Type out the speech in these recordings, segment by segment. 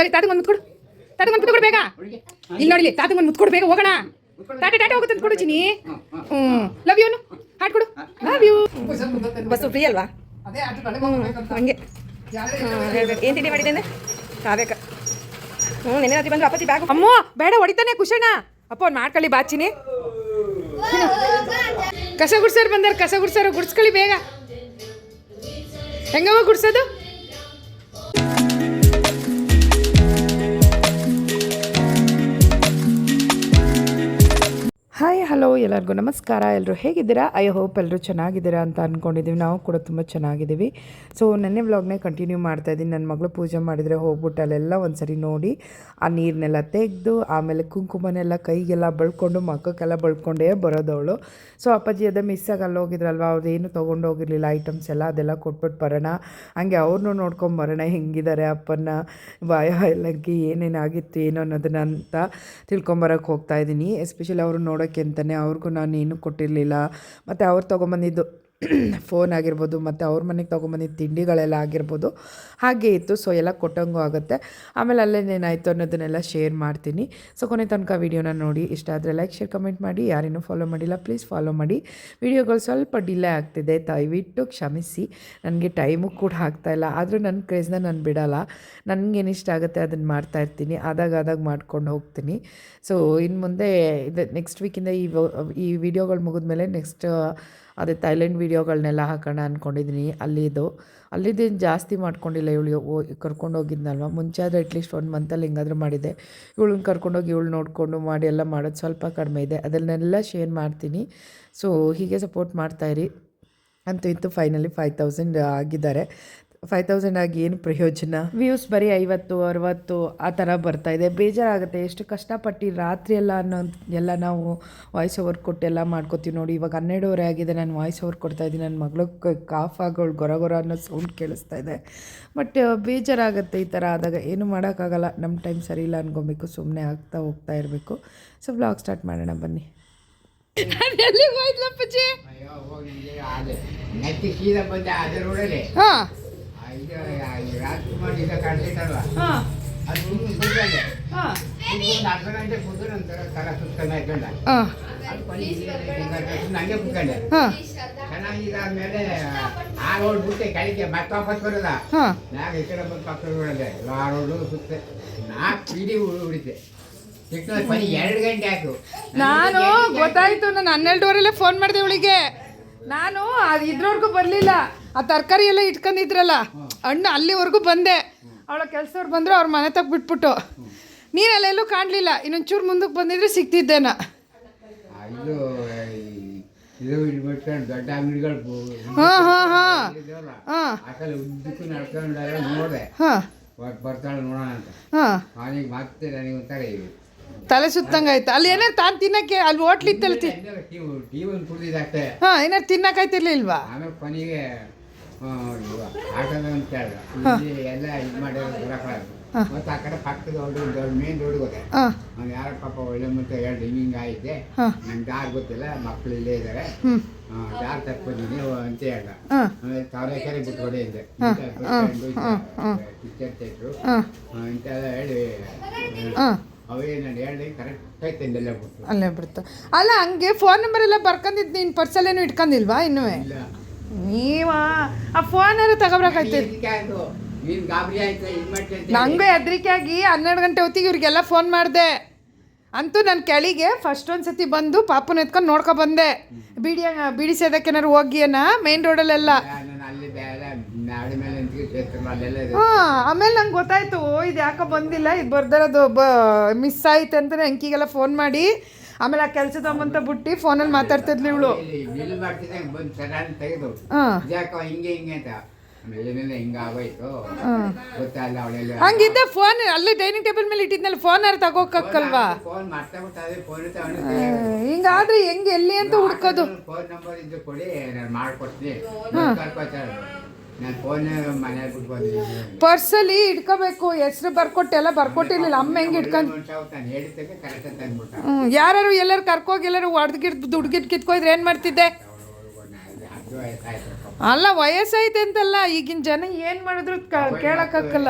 ಸರಿ ತಾತಗೆ ಒಂದು ಮುತ್ಕೊಡು ತಾತಗೆ ಒಂದು ಮುತ್ಕೊಡು ಬೇಗ. ಇಲ್ಲಿ ನೋಡಿಲಿ ತಾತಗೆ ಒಂದು ಮುತ್ಕೊಡು ಬೇಗ ಹೋಗೋಣ. ಟಾಟಾ ಟಾಟಾ ಹೋಗುತ್ತೆ ಅಂತ ಕೊಡು ಚಿನಿ ಹ್ಞೂ ಲವ್ ಯು ಹಾಡು ಕೊಡು. ಲವ್ ಯು ಬಸ್ಸು ಫ್ರೀ ಅಲ್ವಾ? ಹಂಗೆ. ಹೇಳ್ಬೇಕು. ಏನು ತಿಂಡಿ ಮಾಡಿದ್ದೇನೆ ಕಾಬೇಕ ಹ್ಞೂ ನೆನೆ ರಾತ್ರಿ ಬಂದು ಅಪ್ಪತ್ತಿ ಬ್ಯಾಗ್ ಅಮ್ಮ ಬೇಡ ಹೊಡಿತಾನೆ ಕುಶಣ್ಣ ಅಪ್ಪ ಅವ್ನು ಮಾಡ್ಕೊಳ್ಳಿ ಬಾಚಿನಿ ಕಸ ಗುಡ್ಸೋರು ಬಂದಾರ ಕಸ ಗುಡ್ಸೋರು ಗುಡ್ಸ್ಕೊಳ್ಳಿ ಬೇಗ. ಹೆಂಗವ ಗುಡ್ಸೋದು? ಹಾಯ್ ಹಲೋ ಎಲ್ಲರಿಗೂ ನಮಸ್ಕಾರ. ಎಲ್ಲರೂ ಹೇಗಿದ್ದೀರಾ? ಐ ಹೋಪ್ ಎಲ್ಲರೂ ಚೆನ್ನಾಗಿದ್ದೀರಾ ಅಂತ ಅಂದ್ಕೊಂಡಿದ್ದೀವಿ ನಾವು ಕೂಡ ತುಂಬ ಚೆನ್ನಾಗಿದ್ದೀವಿ. ಸೊ ನೆನ್ನೆ ವ್ಲಾಗ್ನೇ ಕಂಟಿನ್ಯೂ ಮಾಡ್ತಾ ಇದ್ದೀನಿ. ನನ್ನ ಮಗಳು ಪೂಜೆ ಮಾಡಿದರೆ ಹೋಗ್ಬಿಟ್ಟು ಅಲ್ಲೆಲ್ಲ ಒಂದ್ಸರಿ ನೋಡಿ, ಆ ನೀರನ್ನೆಲ್ಲ ತೆಗೆದು, ಆಮೇಲೆ ಕುಂಕುಮನೆಲ್ಲ ಕೈಗೆಲ್ಲ ಬಳ್ಕೊಂಡು, ಮಕ್ಕಕ್ಕೆಲ್ಲ ಬಳ್ಕೊಂಡೇ ಬರೋದವಳು ಸೊ ಅಪ್ಪಾಜಿ ಅದೇ ಮಿಸ್ ಆಗಿ ಅಲ್ಲಿ ಹೋಗಿದ್ರಲ್ವ? ಅವ್ರೇನು ಏನು ತೊಗೊಂಡು ಹೋಗಿರಲಿಲ್ಲ ಐಟಮ್ಸ್ ಎಲ್ಲ ಅದೆಲ್ಲ ಕೊಟ್ಬಿಟ್ಟು ಬರೋಣ. ಹಂಗೆ ಅವ್ರನ್ನೂ ನೋಡ್ಕೊಂಡು ಬರೋಣ, ಹೆಂಗಿದ್ದಾರೆ ಅಪ್ಪನ ವಾಯ ಎಲ್ಲಕ್ಕೆ ಏನೇನಾಗಿತ್ತು, ಏನೋ ಅನ್ನೋದನ್ನ ಅಂತ ಹೋಗ್ತಾ ಇದ್ದೀನಿ. ಎಸ್ಪೆಷಲಿ ಅವರು ನೋಡೋಕ್ಕೆ ಅಂತಲೇ ಅವ್ರಿಗೂ ನಾನು ಏನೂ ಕೊಟ್ಟಿರಲಿಲ್ಲ. ಮತ್ತು ಅವ್ರು ತೊಗೊಂಬಂದಿದ್ದು ಫೋನ್ ಆಗಿರ್ಬೋದು ಮತ್ತು ಅವ್ರ ಮನೆಗೆ ತೊಗೊಂಬಂದಿದ್ದ ತಿಂಡಿಗಳೆಲ್ಲ ಆಗಿರ್ಬೋದು, ಹಾಗೆ ಇತ್ತು. ಸೊ ಎಲ್ಲ ಕೊಟ್ಟಂಗೂ ಆಗುತ್ತೆ. ಆಮೇಲೆ ಅಲ್ಲೇನೇನಾಯಿತು ಅನ್ನೋದನ್ನೆಲ್ಲ ಶೇರ್ ಮಾಡ್ತೀನಿ. ಸೊ ಕೊನೆ ತನಕ ವೀಡಿಯೋನ ನೋಡಿ. ಇಷ್ಟ ಆದರೆ ಲೈಕ್ ಶೇರ್ ಕಮೆಂಟ್ ಮಾಡಿ. ಯಾರೇನೂ ಫಾಲೋ ಮಾಡಿಲ್ಲ ಪ್ಲೀಸ್ ಫಾಲೋ ಮಾಡಿ. ವೀಡಿಯೋಗಳು ಸ್ವಲ್ಪ ಡಿಲೇ ಆಗ್ತಿದೆ. ದಯವಿಟ್ಟು ಕ್ಷಮಿಸಿ. ನನಗೆ ಟೈಮು ಕೂಡ ಆಗ್ತಾಯಿಲ್ಲ ಆದರೂ ನನ್ನ ಕ್ರೇಜ್ನ ನಾನು ಬಿಡೋಲ್ಲ. ನನಗೇನು ಇಷ್ಟ ಆಗುತ್ತೆ ಅದನ್ನು ಮಾಡ್ತಾ ಇರ್ತೀನಿ. ಆದಾಗ ಆದಾಗ ಮಾಡ್ಕೊಂಡು ಹೋಗ್ತೀನಿ. ಸೊ ಇನ್ನು ಮುಂದೆ, ಇದು ನೆಕ್ಸ್ಟ್ ವೀಕಿಂದ ಈ ಈ ವಿಡಿಯೋಗಳು ಮುಗಿದ್ಮೇಲೆ ನೆಕ್ಸ್ಟ್ ಅದೇ ಥೈಲ್ಯಾಂಡ್ ವೀಡಿಯೋಗಳನ್ನೆಲ್ಲ ಹಾಕೋಣ ಅಂದ್ಕೊಂಡಿದ್ದೀನಿ ಅಲ್ಲಿದ್ದು ಅಲ್ಲಿದ್ದೇನು ಜಾಸ್ತಿ ಮಾಡ್ಕೊಂಡಿಲ್ಲ ಇವಳು. ಕರ್ಕೊಂಡು ಹೋಗಿದ್ನಲ್ವ? ಮುಂಚೆ ಆದರೆ ಅಟ್ಲೀಸ್ಟ್ ಒಂದು ಮಂತಲ್ಲಿ ಹಿಂಗಾದ್ರೂ ಮಾಡಿದ್ದೆ ಇವಳನ್ನ ಕರ್ಕೊಂಡೋಗಿ ಇವಳು ನೋಡಿಕೊಂಡು ಮಾಡಿ ಎಲ್ಲ ಮಾಡೋದು ಸ್ವಲ್ಪ ಕಡಿಮೆ ಇದೆ. ಅದನ್ನೆಲ್ಲ ಶೇರ್ ಮಾಡ್ತೀನಿ. ಸೊ ಹೀಗೆ ಸಪೋರ್ಟ್ ಮಾಡ್ತಾಯಿರಿ ಅಂತೂ ಇತ್ತು ಫೈನಲಿ ಫೈವ್ ತೌಸಂಡ್ ಆಗಿದ್ದಾರೆ. ಫೈವ್ ತೌಸಂಡ್ ಆಗಿ ಏನು ಪ್ರಯೋಜನ? ವ್ಯೂಸ್ ಬರೀ ಐವತ್ತು ಅರವತ್ತು ಆ ಥರ ಬರ್ತಾ ಇದೆ. ಬೇಜಾರಾಗುತ್ತೆ. ಎಷ್ಟು ಕಷ್ಟಪಟ್ಟು ರಾತ್ರಿ ಎಲ್ಲ ಅನ್ನೋ ಎಲ್ಲ ನಾವು ವಾಯ್ಸ್ ಓವರ್ ಕೊಟ್ಟು ಎಲ್ಲ ಮಾಡ್ಕೋತೀವಿ ನೋಡಿ. ಇವಾಗ ಹನ್ನೆರಡುವರೆ ಆಗಿದೆ. ನಾನು ವಾಯ್ಸ್ ಓವರ್ ಕೊಡ್ತಾ ಇದ್ದೀನಿ. ನನ್ನ ಮಗಳು ಕಾಫ್ ಆಗೋಳು ಗೊರ ಗೊರ ಅನ್ನೋ ಸೌಂಡ್ ಕೇಳಿಸ್ತಾ ಇದೆ. ಬಟ್ ಬೇಜಾರಾಗುತ್ತೆ ಈ ಥರ ಆದಾಗ ಏನು ಮಾಡೋಕ್ಕಾಗಲ್ಲ. ನಮ್ಮ ಟೈಮ್ ಸರಿ ಇಲ್ಲ ಅನ್ಕೊಬೇಕು. ಸುಮ್ಮನೆ ಆಗ್ತಾ ಹೋಗ್ತಾ ಇರಬೇಕು. ಸೊ ಬ್ಲಾಗ್ ಸ್ಟಾರ್ಟ್ ಮಾಡೋಣ ಬನ್ನಿ. ಹಾಂ. ರಾಜ್ಕುಮಾರ್ ಈಗ ಕಾಣಿಸ್ತಲ್ವ ಹಾಂ. ಅದು ಕುತ್ಕೊಂಡೆ ಅರ್ಧ ಗಂಟೆ ಕೂತು ನಂತರ ತಲ ನಂಗೆ ಕುತ್ಕೊಂಡೆ. ಚೆನ್ನಾಗಿದಾದ್ಮೇಲೆ ಆ ರೋಡ್ ಬಿಟ್ಟೆ ಕೆಳಗೆ ಮತ್ತೆ ವಾಪಸ್ ಬರೋದ? ಹಾಂ. ನಾಗ ಈ ಕಡೆ ಬಂದು ಪಕ್ಕ ರೋಡಲ್ಲಿ ಆ ರೋಡು ಸುತ್ತೆ ನಾಲ್ಕು ಇಡೀ ಉಳಿತೆ ಸಿಕ್ಕಿದ್ರೆ ಕೊನೆ ಎರಡು ಗಂಟೆ ಆಯ್ತು. ನಾನು ಗೊತ್ತಾಯ್ತು ನಾನು ಹನ್ನೆರಡುವರೆಲ್ಲೇ ಫೋನ್ ಮಾಡಿದೆ ಇವಳಿಗೆ. ನಾನು ಅದು ಇದ್ರವರೆಗೂ ಬರಲಿಲ್ಲ. ಆ ತರಕಾರಿ ಎಲ್ಲ ಇಟ್ಕೊಂಡಿದ್ರಲ್ಲ. ಹಣ್ಣು ಅಲ್ಲಿವರೆಗೂ ಬಂದೆ. ಅವಳ ಕೆಲಸದವ್ರು ಬಂದರು ಅವ್ರ ಮನೆ ತಗ ಬಿಟ್ಬಿಟ್ಟು. ನೀನು ಅಲ್ಲೆಲ್ಲೂ ಕಾಣಲಿಲ್ಲ ಇನ್ನೊಂಚೂರು ಮುಂದಕ್ಕೆ ಬಂದಿದ್ರೆ ಸಿಗ್ತಿದ್ದೇನ. ದೊಡ್ಡ ಅಂಗಡಿಗಳು ಹಾಂ ಹಾಂ ಹಾಂ. ಹಾಂ. ಆ ಕಡೆ ಉದ್ದಕ್ಕೂ ನಡ್ಕೊಂಡಾಗ ನೋಡಿದೆ. ಹಾಂ. ಬರ್ತಾಳೆ ನೋಡೋಣ ಅಂತ. ಹಾಂ. ಅವನಿಗೆ ಮತ್ತೆ ನನಗೆ ಒಂಥರ ತಲೆ ಸುತ್ತಂಗಾಯ್ತು. ಅಲ್ಲಿ ಏನಾರು ತಾನು ತಿನ್ನಕ್ಕೆ ಅಲ್ಲಿ ಹೋಟ್ಲಿತ್ತಲ್ಲ ಟೀ ಒಂದು ಕುಡ್ದಿದ್ದಾಗ್ತೇ ಹಾಂ ಏನಾರು ತಿನ್ನಕ್ಕಾಯ್ತಿರ್ಲಿಲ್ವಾ? ಆಮೇಲೆ ಕೊನೆಗೆ ಆಟೋದ ಅಂತ ಇಲ್ಲಿ ಎಲ್ಲ ಇದು ಮಾಡಿ ಬರಕ್ಕಾಗದು ಮತ್ತೆ ಆ ಕಡೆ ಪಕ್ಕದ ರೋಡು ಮೇನ್ ರೋಡ್ಗೆ ಹೋದೆ. ಅವ್ನು ಯಾರ ಪಾಪ ಒಳ್ಳೆ ಮತ್ತೆ ಎರಡು ಹಿಂಗೆ ಆಗಿದೆ. ಹಾಂ. ನಂಗೆ ದಾರ್ ಗೊತ್ತಿಲ್ಲ ಮಕ್ಕಳು ಇಲ್ಲೇ ಇದ್ದಾರೆ ಯಾರು ದಾರ್ ತಕ್ಕೊಂಡಿದ್ದೀನಿ ಅಂತ ಹೇಳ್ದ ಆಮೇಲೆ ತಾವರೆಕೆರೆ ಬಿಟ್ಕೊಡಿ ಅಂದೆ ಪಿಕ್ಚರ್ ಥಿಯೇಟ್ರು ಹಾಂ. ಇಂತೆಲ್ಲ ಹೇಳಿ ಹಾಂ. ಅವೇ ನಾನು ಹೇಳಿ ಕರೆಕ್ಟ್ ಆಯ್ತು ಎಂದೆಲ್ಲ ಬಿಟ್ಟು ಅಲ್ಲೇ ಬಿಡ್ತು. ಅಲ್ಲ ಹಂಗೆ ಫೋನ್ ನಂಬರ್ ಎಲ್ಲ ಬರ್ಕೊಂಡಿದ್ದು ನೀನು ಪರ್ಸಲ್ಲೇನು ಇಟ್ಕೊಂಡಿಲ್ವಾ ಇನ್ನೂ ಇಲ್ಲ. ನೀವಾ? ಆ ಫೋನಾರು ತಗೋಬೇಕಾಯ್ತು ನಂಗೆ ಆಯ್ತು ನೀನು ಗಾಬರಿ ಆಯ್ತು? ಇದು ಮಾಡ್ತೀನಿ ನಂಗೂ ಹೆದರಿಕೆ ಆಗಿ ಹನ್ನೆರಡು ಗಂಟೆ ಹೊತ್ತಿಗೆ ಇವ್ರಿಗೆಲ್ಲ ಫೋನ್ ಮಾಡಿದೆ. ಅಂತೂ ನನ್ನ ಕೆಳಿಗೆ ಫಸ್ಟ್ ಒಂದು ಸತಿ ಬಂದು ಪಾಪನ ಎತ್ಕೊಂಡು ನೋಡ್ಕೊ ಬಂದೆ. ಬಿಡಿ ಬಿಡಿ ಸೇದಕ್ಕೆ ಏನಾರು ಹೋಗಿಯನ? ಮೇನ್ ರೋಡಲ್ಲೆಲ್ಲ ಹಾಂ ಆಮೇಲೆ ನಂಗೆ ಗೊತ್ತಾಯ್ತು ಇದು ಯಾಕೋ ಬಂದಿಲ್ಲ ಇದು ಬರ್ದಿರೋದು ಬ ಮಿಸ್ ಆಯ್ತು ಅಂತ ಅಂಕಿಗೆಲ್ಲ ಫೋನ್ ಮಾಡಿ. ಆಮೇಲೆ ಆ ಕೆಲಸದ ಅಮ್ಮಂತ ಬಿಟ್ಟು ಫೋನಲ್ಲಿ ಮಾತಾಡ್ತಿದ್ಲು ಇವಳು. ಬಿಲ್ ಮಾಡ್ತಿದ್ದೆ ಬಂದು ಸಡನ್ ತೆಗೆದು. ಹಾಂ. ಯಾಕೋ ಹಿಂಗೆ ಹಿಂಗೆ ಅಂತ. ಆಮೇಲೆ ಏನೆಲ್ಲ ಹಿಂಗೆ ಆಗೋಯ್ತು. ಗೊತ್ತಲ್ಲ ಅವಳೆಲ್ಲ. ಹಂಗಿದ್ದೆ ಫೋನ್ ಅಲ್ಲೇ ಡೈನಿಂಗ್ ಟೇಬಲ್ ಮೇಲೆ ಇಟ್ಟಿದ್ನಲ್ಲ ಫೋನ್ ಅವ್ರು ತಗೋಕಲ್ವಾ ಫೋನ್ ಮಾಡ್ತಾ ಬಿಟ್ಟಾದ್ರೆ ಫೋನ್ ಹಿಂಗಾದ್ರೆ ಹೆಂಗ್ ಎಲ್ಲಿ ಅಂತ ಹುಡ್ಕೋದು? ಫೋನ್ ನಂಬರ್ ಇದ್ದು ಕೊಡಿ ನಾನು ಮಾಡ್ಕೊಡ್ತೀನಿ. ಕರ್ಕೋತಾರೆ ಪರ್ಸಲ್ಲಿ ಇಟ್ಕೋಬೇಕು ಹೆಸ್ರು ಬರ್ಕೊಟ್ಟೆಲ್ಲ ಬರ್ಕೊಟ್ಟಿರ್ಲಿಲ್ಲ. ಅಮ್ಮ ಹೆಂಗೆ ಇಟ್ಕೊಂಡು ಹ್ಞೂ ಯಾರು ಎಲ್ಲರೂ ಕರ್ಕೋಗಿ ಎಲ್ಲರೂ ಹೊಡೆದು ಗಿಡ್ ದುಡ್ಡು ಗಿಡ್ ಕಿತ್ಕೊಯ್ದ್ರೆ ಏನು ಮಾಡ್ತಿದ್ದೆ? ಅಲ್ಲ ವಯಸ್ಸೈತೆ ಅಂತಲ್ಲ ಈಗಿನ ಜನ ಏನು ಮಾಡಿದ್ರು ಕೇಳೋಕ್ಕಾಗಲ್ಲ. ಕೇಳಕ್ಕಾಗಲ್ಲ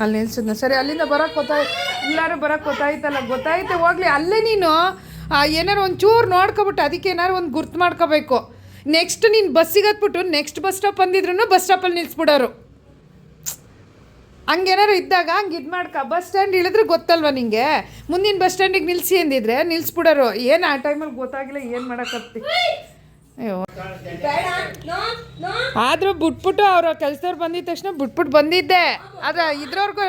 ಅಲ್ಲಿ ನಿಲ್ಸಿದ್ನ. ಸರಿ ಅಲ್ಲಿಂದ ಬರಕ್ ಗೊತ್ತಾಯ್ ಎಲ್ಲಾರು ಬರಕ್ ಗೊತ್ತಾಯ್ತಲ್ಲ. ಗೊತ್ತಾಯ್ತು ಹೋಗ್ಲಿ. ಅಲ್ಲೇ ನೀನು ಏನಾರು ಏನಾರು ಒಂಚೂರು ನೋಡ್ಕೊಬಿಟ್ಟು ಅದಕ್ಕೆ ಏನಾರು ಒಂದು ಗುರ್ತು ಮಾಡ್ಕೋಬೇಕು. ನೆಕ್ಸ್ಟ್ ನೀನು ಬಸ್ಸಿಗೆ ಹತ್ಬಿಟ್ಟು ನೆಕ್ಸ್ಟ್ ಬಸ್ ಸ್ಟಾಪ್ ಬಂದಿದ್ರು ಬಸ್ ಸ್ಟಾಪಲ್ಲಿ ನಿಲ್ಸ್ಬಿಡೋರು. ಹಂಗೇನಾರು ಇದ್ದಾಗ ಹಂಗೆ ಇದು ಮಾಡ್ಕ. ಬಸ್ ಸ್ಟ್ಯಾಂಡ್ ಇಳಿದ್ರೆ ಗೊತ್ತಲ್ವ ನಿಂಗೆ? ಮುಂದಿನ ಬಸ್ ಸ್ಟ್ಯಾಂಡಿಗೆ ನಿಲ್ಸಿ ಅಂದಿದ್ರೆ ನಿಲ್ಸ್ಬಿಡೋರು. ಏನು ಆ ಟೈಮಲ್ಲಿ ಗೊತ್ತಾಗಿಲ್ಲ ಏನು ಮಾಡೋಕತ್ತಿ? ಅಯ್ಯೋ. ಆದರೂ ಬಿಟ್ಬಿಟ್ಟು ಅವ್ರ ಕೆಲ್ಸದವ್ರು ಬಂದಿದ್ದ ತಕ್ಷಣ ಬಿಟ್ಬಿಟ್ಟು ಬಂದಿದ್ದೆ. ಆದ್ರೆ ಇದ್ರವ್ರಿಗೂ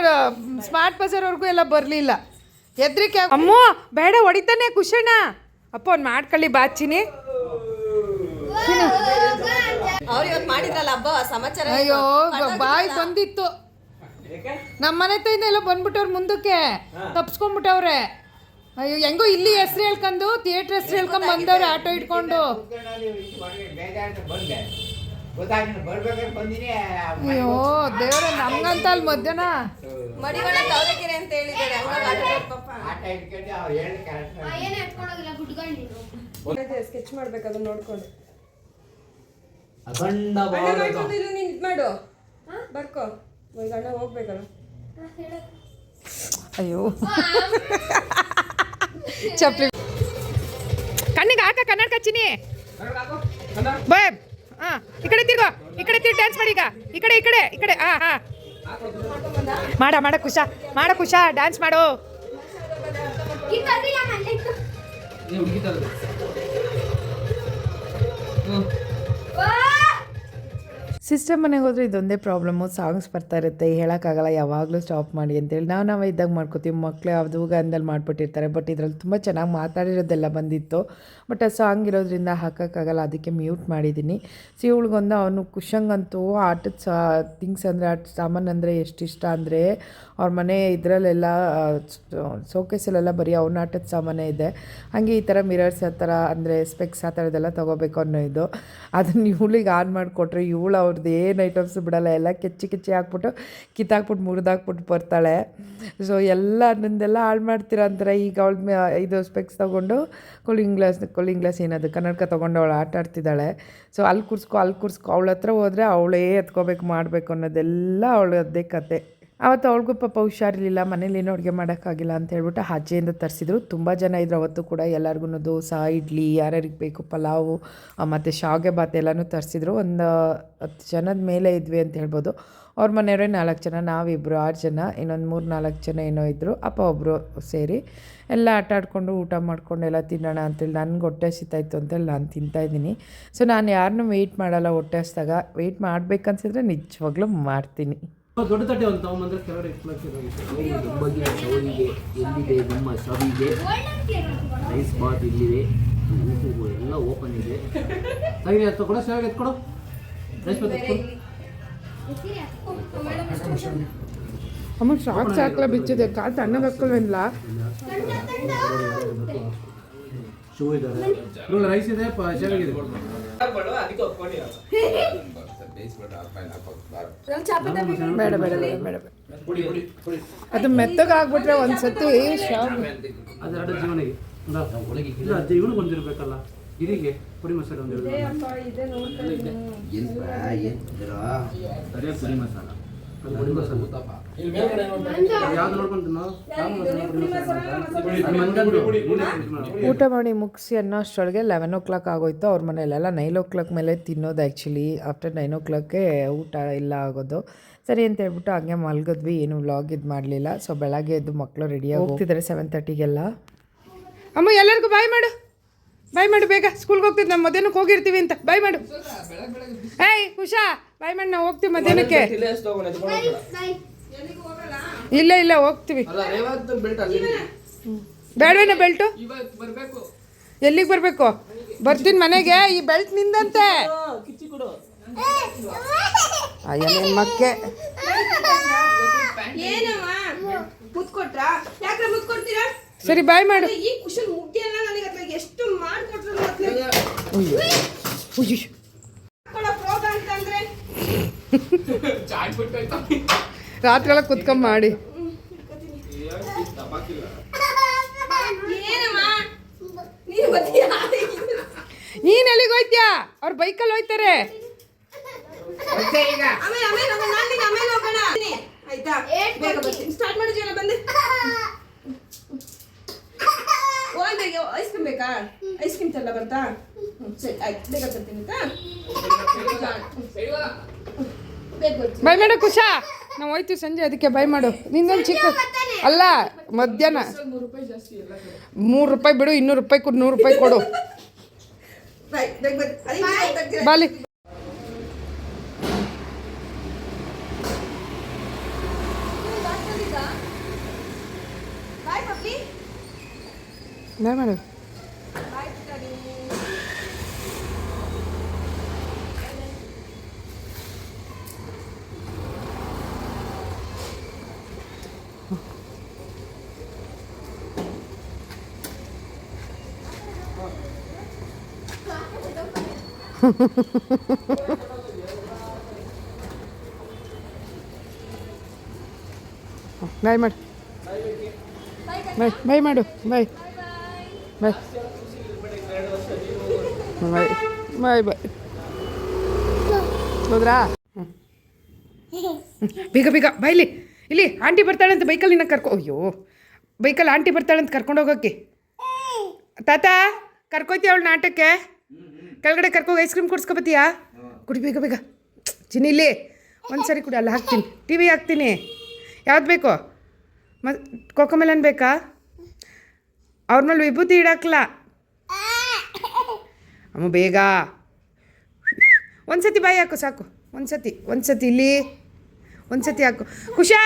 ಸ್ಮಾರ್ಟ್ ಬಜಾರ್ವರೆಗೂ ಎಲ್ಲ ಬರಲಿಲ್ಲ. ಹೆದ್ರಿಕೆ ಅಮ್ಮ ಬೇಡ ಹೊಡಿತಾನೆ ಕುಶಣ್ಣ. ಅಪ್ಪ ಅವ್ನು ಮಾಡ್ಕೊಳ್ಳಿ ಬಾಚಿನಿ. ಅವ್ರು ಇವತ್ತು ಮಾಡಿದ್ರಲ್ಲ ಹಬ್ಬ ಸಮಾಚಾರ ಅಯ್ಯೋ ಬಾಯಿ ಬಂದಿತ್ತು? ನಮ್ಮ ಮನೆ ತೈದ ಎಲ್ಲ ಬಂದ್ಬಿಟ್ಟವ್ರು ಮುಂದಕ್ಕೆ. ತಪ್ಸ್ಕೊಂಡ್ಬಿಟ್ಟವ್ರೆ. ಅಯ್ಯೋ ಹೆಂಗೋ ಇಲ್ಲಿ ಹೆಸರು ಹೇಳ್ಕೊಂಡು ಥಿಯೇಟರ್ ಹೆಸರು ಹೇಳ್ಕೊಂಡು ಬಂದವ್ರೆ ಆಟೋ ಇಟ್ಕೊಂಡು ಅಯ್ಯೋ ದೇವ್ರ ನಮ್ಗಂತ ಅಲ್ಲಿ ಮಧ್ಯಾಹ್ನ? ಅಂತ ಹೇಳಿದ್ದಾರೆ. ಸ್ಕೆಚ್ ಮಾಡ್ಬೇಕು ಅದನ್ನ ನೋಡ್ಕೊಂಡು. ನೀನ್ ಇದ್ ಮಾಡು. ಬರ್ಕೋ. ಈಗ ಅಣ್ಣ ಹೋಗ್ಬೇಕಲ್ಲ. ಅಯ್ಯೋ. ಚಪ್ಲಿ ಕಣ್ಣಿಗೆ ಹಾಕ ಕನ್ನಡ ಚಿನಿ ಬಾಯ್ ಹಾ ಈ ಕಡೆ ತಿರ್ಗೋ ಈ ಕಡೆ ತಿರ್ಗಿ ಡ್ಯಾನ್ಸ್ ಮಾಡಿ ಈಗ ಈ ಕಡೆ ಈ ಕಡೆ ಈ ಕಡೆ ಹಾ ಹಾ ಮಾಡ ಮಾಡ ಖುಷ ಮಾಡ ಖುಷ ಡ್ಯಾನ್ಸ್ ಮಾಡು ಏ ಹುಡುಗಿತಾರೆ ಸಿಸ್ಟರ್ ಮನೆಗೆ ಹೋದ್ರೆ ಇದೊಂದೇ ಪ್ರಾಬ್ಲಮ್ಮು ಸಾಂಗ್ಸ್ ಬರ್ತಾ ಇರುತ್ತೆ. ಹೇಳೋಕ್ಕಾಗಲ್ಲ. ಯಾವಾಗಲೂ ಸ್ಟಾಪ್ ಮಾಡಿ ಅಂತೇಳಿ. ನಾವು ನಾವು ಇದ್ದಾಗ ಮಾಡ್ಕೋತೀವಿ. ಮಕ್ಕಳು ಅದು ಗಂದಲ್ಲಿ ಮಾಡಿಬಿಟ್ಟಿರ್ತಾರೆ. ಬಟ್ ಇದರಲ್ಲಿ ತುಂಬ ಚೆನ್ನಾಗಿ ಮಾತಾಡಿರೋದೆಲ್ಲ ಬಂದಿತ್ತು. ಬಟ್ ಆ ಸಾಂಗ್ ಇರೋದ್ರಿಂದ ಹಾಕೋಕ್ಕಾಗಲ್ಲ. ಅದಕ್ಕೆ ಮ್ಯೂಟ್ ಮಾಡಿದ್ದೀನಿ ಸೊ ಇವಳಿಗೊಂದು ಅವನು ಕುಶಂಗಂತೂ ಆಟದ ಸಾ ಥಿಂಗ್ಸ್ ಅಂದರೆ ಆಟ ಸಾಮಾನು ಅಂದರೆ ಎಷ್ಟು ಇಷ್ಟ ಅಂದರೆ, ಅವ್ರ ಮನೆ ಇದರಲ್ಲೆಲ್ಲ ಸೋಕೇಸಲ್ಲೆಲ್ಲ ಬರೀ ಅವ್ನ ಆಟದ ಸಾಮಾನೇ ಇದೆ. ಹಾಗೆ ಈ ಥರ ಮಿರರ್ಸ್ ಆ ಥರ ಅಂದರೆ ಸ್ಪೆಕ್ಸ್ ಆ ಥರದ್ದೆಲ್ಲ ತೊಗೋಬೇಕು ಅನ್ನೋ ಇದು. ಅದನ್ನು ಇವಳಿಗೆ ಆನ್ ಮಾಡಿಕೊಟ್ರೆ, ಇವಳು ಅವ್ರದ್ದು ಏನು ಐಟಮ್ಸ್ ಬಿಡಲ್ಲ, ಎಲ್ಲ ಕೆಚ್ಚಿ ಕೆಚ್ಚಿ ಹಾಕ್ಬಿಟ್ಟು ಕಿತ್ತಾಕ್ಬಿಟ್ಟು ಮುರಿದಾಕ್ಬಿಟ್ಟು ಬರ್ತಾಳೆ. ಸೊ ಎಲ್ಲ ನನ್ನೆಲ್ಲ ಹಾಳು ಮಾಡ್ತೀರ ಅಂತಾರೆ. ಈಗ ಅವಳ ಇದು ಸ್ಪೆಕ್ಸ್ ತೊಗೊಂಡು ಕೂಲಿಂಗ್ ಗ್ಲಾಸ್ ಕೂಲಿಂಗ್ ಗ್ಲಾಸ್ ಏನದು, ಕನ್ನಡಕ ತೊಗೊಂಡು ಅವಳು ಆಟ ಆಡ್ತಿದ್ದಾಳೆ. ಸೊ ಅಲ್ಲಿ ಕೂರಿಸ್ಕೊ, ಅಲ್ಲಿ ಕೂರ್ಸ್ಕೊ, ಅವಳ ಹತ್ರ ಹೋದರೆ ಅವಳೇ ಎತ್ಕೋಬೇಕು, ಮಾಡಬೇಕು ಅನ್ನೋದೆಲ್ಲ ಅವಳದ್ದೇ ಕತೆ. ಅವತ್ತು ಅವಳಿಗೂ ಪಾಪ ಹುಷಾರಿರಲಿಲ್ಲ, ಮನೇಲಿ ಏನೂ ಅಡುಗೆ ಮಾಡೋಕ್ಕಾಗಿಲ್ಲ ಅಂತ ಹೇಳ್ಬಿಟ್ಟು ಆಚೆಯಿಂದ ತರಿಸಿದ್ರು. ತುಂಬ ಜನ ಇದ್ರು ಅವತ್ತು ಕೂಡ ಎಲ್ಲರಿಗೂ ದೋಸೆ, ಇಡ್ಲಿ, ಯಾರ್ಯಾರಿಗೆ ಬೇಕು, ಪಲಾವು ಮತ್ತು ಶಾವಿಗೆ ಬಾತ್ ಎಲ್ಲನೂ ತರಿಸಿದ್ರು. ಒಂದು ಹತ್ತು ಜನದ ಮೇಲೆ ಇದ್ವಿ ಅಂತ ಹೇಳ್ಬೋದು. ಅವ್ರ ಮನೆಯವರೇ ನಾಲ್ಕು ಜನ ನಾವಿಬ್ಬರು ಆರು ಜನ, ಇನ್ನೊಂದು ಮೂರು ನಾಲ್ಕು ಜನ ಏನೋ ಇದ್ದರು ಅಪ್ಪ ಒಬ್ಬರು ಸೇರಿ ಎಲ್ಲ ಆಟ ಆಡ್ಕೊಂಡು, ಊಟ ಮಾಡ್ಕೊಂಡು ಎಲ್ಲ ತಿನ್ನೋಣ ಅಂತೇಳಿ ನನಗೆ ಹೊಟ್ಟೆ ಹಸಿತಾಯಿತ್ತು ಅಂತೇಳಿ ನಾನು ತಿಂತಾಯಿದ್ದೀನಿ ಸೊ ನಾನು ಯಾರನ್ನೂ ವೆಯ್ಟ್ ಮಾಡಲ್ಲ ಹೊಟ್ಟೆ ಹಸ್ದಾಗ. ವೆಯ್ಟ್ ಮಾಡಬೇಕನ್ಸಿದ್ರೆ ನಿಜವಾಗ್ಲೂ ಮಾಡ್ತೀನಿ. ದೊಡ್ಡ ತಟ್ಟೆ ಒಂದು ತಗೊಂಬಂದ್ರೆ ಕೆಲವರು ಇಟ್ಲಾಕಿರೋದು ಬಗ್ಗೆ ಸೌದಿಗೆ ಎಲ್ಲಿದೆ? ನಿಮ್ಮ ಸವಿಗೆ ರೈಸ್ ಬಾತ್ ಇಲ್ಲಿದೆ. ಎಲ್ಲ ಓಪನ್ ಇದೆ. ಸವಿಗೆ ಎತ್ಕೊ ಕೊಡೋ ಸೇವೆ ಎತ್ಕೊಡು ರೈಸ್ ಬಾತ್ ಎತ್ಕೊಡು ಅಮ್ಮ ಶಾಕ್ ಸಾಕ್ಲ ಬಿಚ್ಚಿದೆ. ಕಾಲು ತಣ್ಣಗೆ ಹಾಕೊಳ್ವೇನಿಲ್ಲ ಶೂ ಇದ್ದಾರೆ ರೈಸ್ ಇದೆ ಪ ಸೇವೆಗಿದೆ ಬೇಡ ಬೇಡ ಬೇಡ ಬೇಡ ಬೇಡ. ಅದು ಮೆತ್ತಗೆ ಆಗ್ಬಿಟ್ರೆ ಒಂದ್ಸತಿ ಶಾಕ್ ಅದೆರಡು ಜೀವನಿಗೆ. ಇಲ್ಲ ಜೀವನ ಬಂದಿರಬೇಕಲ್ಲ. ಇದೀಗೆ ಪುಡಿ ಮಸಾಲೆ ಒಂದು ಸರಿಯಾಗಿ ಪುಡಿ ಮಸಾಲ. ಅದು ಪುಡಿ ಮಸಾಲ. ಊಟ ಮಾಡಿ ಮುಗಿಸಿ ಅನ್ನೋ ಅಷ್ಟೊಳಗೆ ಲೆವೆನ್ ಓ ಕ್ಲಾಕ್ ಆಗೋಯ್ತು. ಅವ್ರ ಮನೇಲೆಲ್ಲ ನೈನ್ ಓ ಕ್ಲಾಕ್ ಮೇಲೆ ತಿನ್ನೋದು ಆ್ಯಕ್ಚುಲಿ ಆಫ್ಟರ್ ನೈನ್ ಓ ಕ್ಲಾಕ್ಗೆ ಊಟ ಇಲ್ಲ ಆಗೋದು. ಸರಿ ಅಂತ ಹೇಳ್ಬಿಟ್ಟು ಹಂಗೆ ಮಲ್ಗಿದ್ವಿ. ಏನು ವ್ಲಾಗ್ ಇದು ಮಾಡಲಿಲ್ಲ. ಸೊ ಬೆಳಗ್ಗೆ ಎದ್ದು ಮಕ್ಕಳು ರೆಡಿಯಾಗಿ ಹೋಗ್ತಿದ್ದಾರೆ ಸೆವೆನ್ ತರ್ಟಿಗೆಲ್ಲ ಅಮ್ಮ ಎಲ್ಲರಿಗೂ ಬಾಯ್ ಮಾಡು. ಬಾಯ್ ಮಾಡು ಬೇಗ. ಸ್ಕೂಲ್ಗೆ ಹೋಗ್ತಿದ್ದು ನಮ್ಮ ಮಧ್ಯಾಹ್ನಕ್ಕೆ ಹೋಗಿರ್ತೀವಿ ಅಂತ. ಬಾಯ್ ಮಾಡು. ಏಯ್ ಹುಷಾ ಬಾಯ್ ಮಾಡಿ. ನಾವು ಹೋಗ್ತೀವಿ ಮಧ್ಯಾಹ್ನಕ್ಕೆ. ಇಲ್ಲ ಇಲ್ಲ ಹೋಗ್ತೀವಿ. ಬೇಡವೇನ ಬೆಲ್ಟು? ಎಲ್ಲಿಗೆ ಬರಬೇಕು? ಬರ್ತೀನಿ ಮನೆಗೆ ಈ ಬೆಲ್ಟ್ ನಿಂದಂತೆ. ಅಯ್ಯ ಮಕ್ಕೆ ಸರಿ ಬಾಯ್ ಮಾಡು. ಎಷ್ಟು ಮಾಡ್ಕೊಟ್ರು ಉಯ್ಯ್. ಪ್ರೋಗ ಅಂತಂದ್ರೆ ರಾತ್ರಿ ಎಲ್ಲ ಕುತ್ಕೊಂಡ್ ಮಾಡಿ. ಏನಮ್ಮ? ನೀನು ಎಲ್ಲಿಗೆ ಹೋಯ್ತ್ಯಾ? ಅವ್ರ ಬೈಕಲ್ಲಿ ಹೋಯ್ತಾರೆ. ಐಸ್ ಕ್ರೀಮ್ ಬೇಕಾ? ಐಸ್ ಕ್ರೀಮ್ ತಲ್ಲ ಬರ್ತಾ? ಸರಿ ಆಯ್ತು. ಬೇಗ ಬರ್ತೀನಿ. ಆಯ್ತಾ ಬೈ ಮಾಡು ಕುಶಾ. ನಾವು ಹೋಯ್ತು ಸಂಜೆ ಅದಕ್ಕೆ ಬೈ ಮಾಡು. ನಿಂದೊಂದು ಚಿಕ್ಕ ಅಲ್ಲ ಮಧ್ಯಾಹ್ನ. ಮೂರು ರೂಪಾಯಿ ಬಿಡು ಇನ್ನೂರು ರೂಪಾಯಿ ಕೊಡು ನೂರು ರೂಪಾಯಿ ಕೊಡು. ಬಾಲಿ ಬಾಯ್ ಮಾಡು. ಬಾಯ್ ಮಾಡು. ಬಾಯ್ ಬಾಯ್ ಮಾಡು, ಬಾಯ್. ಬಾಯ್. ಬಾಯ್ ಬಾಯ್ ಬಾಯ್. ಹೋದ್ರಾ. ಬೇಗ ಬೇಗ ಬಾಯ್ಲಿ ಇಲ್ಲಿ. ಆಂಟಿ ಬರ್ತಾಳೆ ಅಂತ ಬೈಕಲ್ಲಿ ನಿನ್ನ ಕರ್ಕೊ ಅಯ್ಯೋ. ಬೈಕಲ್ಲಿ ಆಂಟಿ ಬರ್ತಾಳೆ ಅಂತ ಕರ್ಕೊಂಡು ಹೋಗೋಕ್ಕೆ ತಾತ ಕರ್ಕೊತೀಯ ಅವಳು ನಾಟಕ್ಕೆ ಕೆಳಗಡೆ ಕರ್ಕೋಗಿ ಐಸ್ ಕ್ರೀಮ್ ಕುಡಿಸ್ಕೊಬತ್ತೀಯಾ ಕುಡಿ, ಬೇಗ ಬೇಗ. ಚಿನ್ನಿ, ಇಲ್ಲಿ. ಒಂದು ಸರಿ ಕುಡಿ, ಅಲ್ಲಿ ಹಾಕ್ತೀನಿ. ಟಿ ವಿ ಹಾಕ್ತೀನಿ. ಯಾವ್ದು ಬೇಕು? ಮತ್ತು ಕೋಕೋಮೆಲನ್ ಬೇಕಾ? ಅವ್ರ ಮೇಲೆ ವಿಭೂತಿ ಇಡಾಕ್ಲ. ಅಮ್ಮ, ಬೇಗ. ಒಂದು ಸತಿ ಬಾಯಿ ಹಾಕು, ಸಾಕು. ಒಂದು ಸತಿ ಒಂದು ಸತಿ ಇಲ್ಲಿ. ಒಂದು ಸತಿ ಹಾಕು. ಖುಷಾ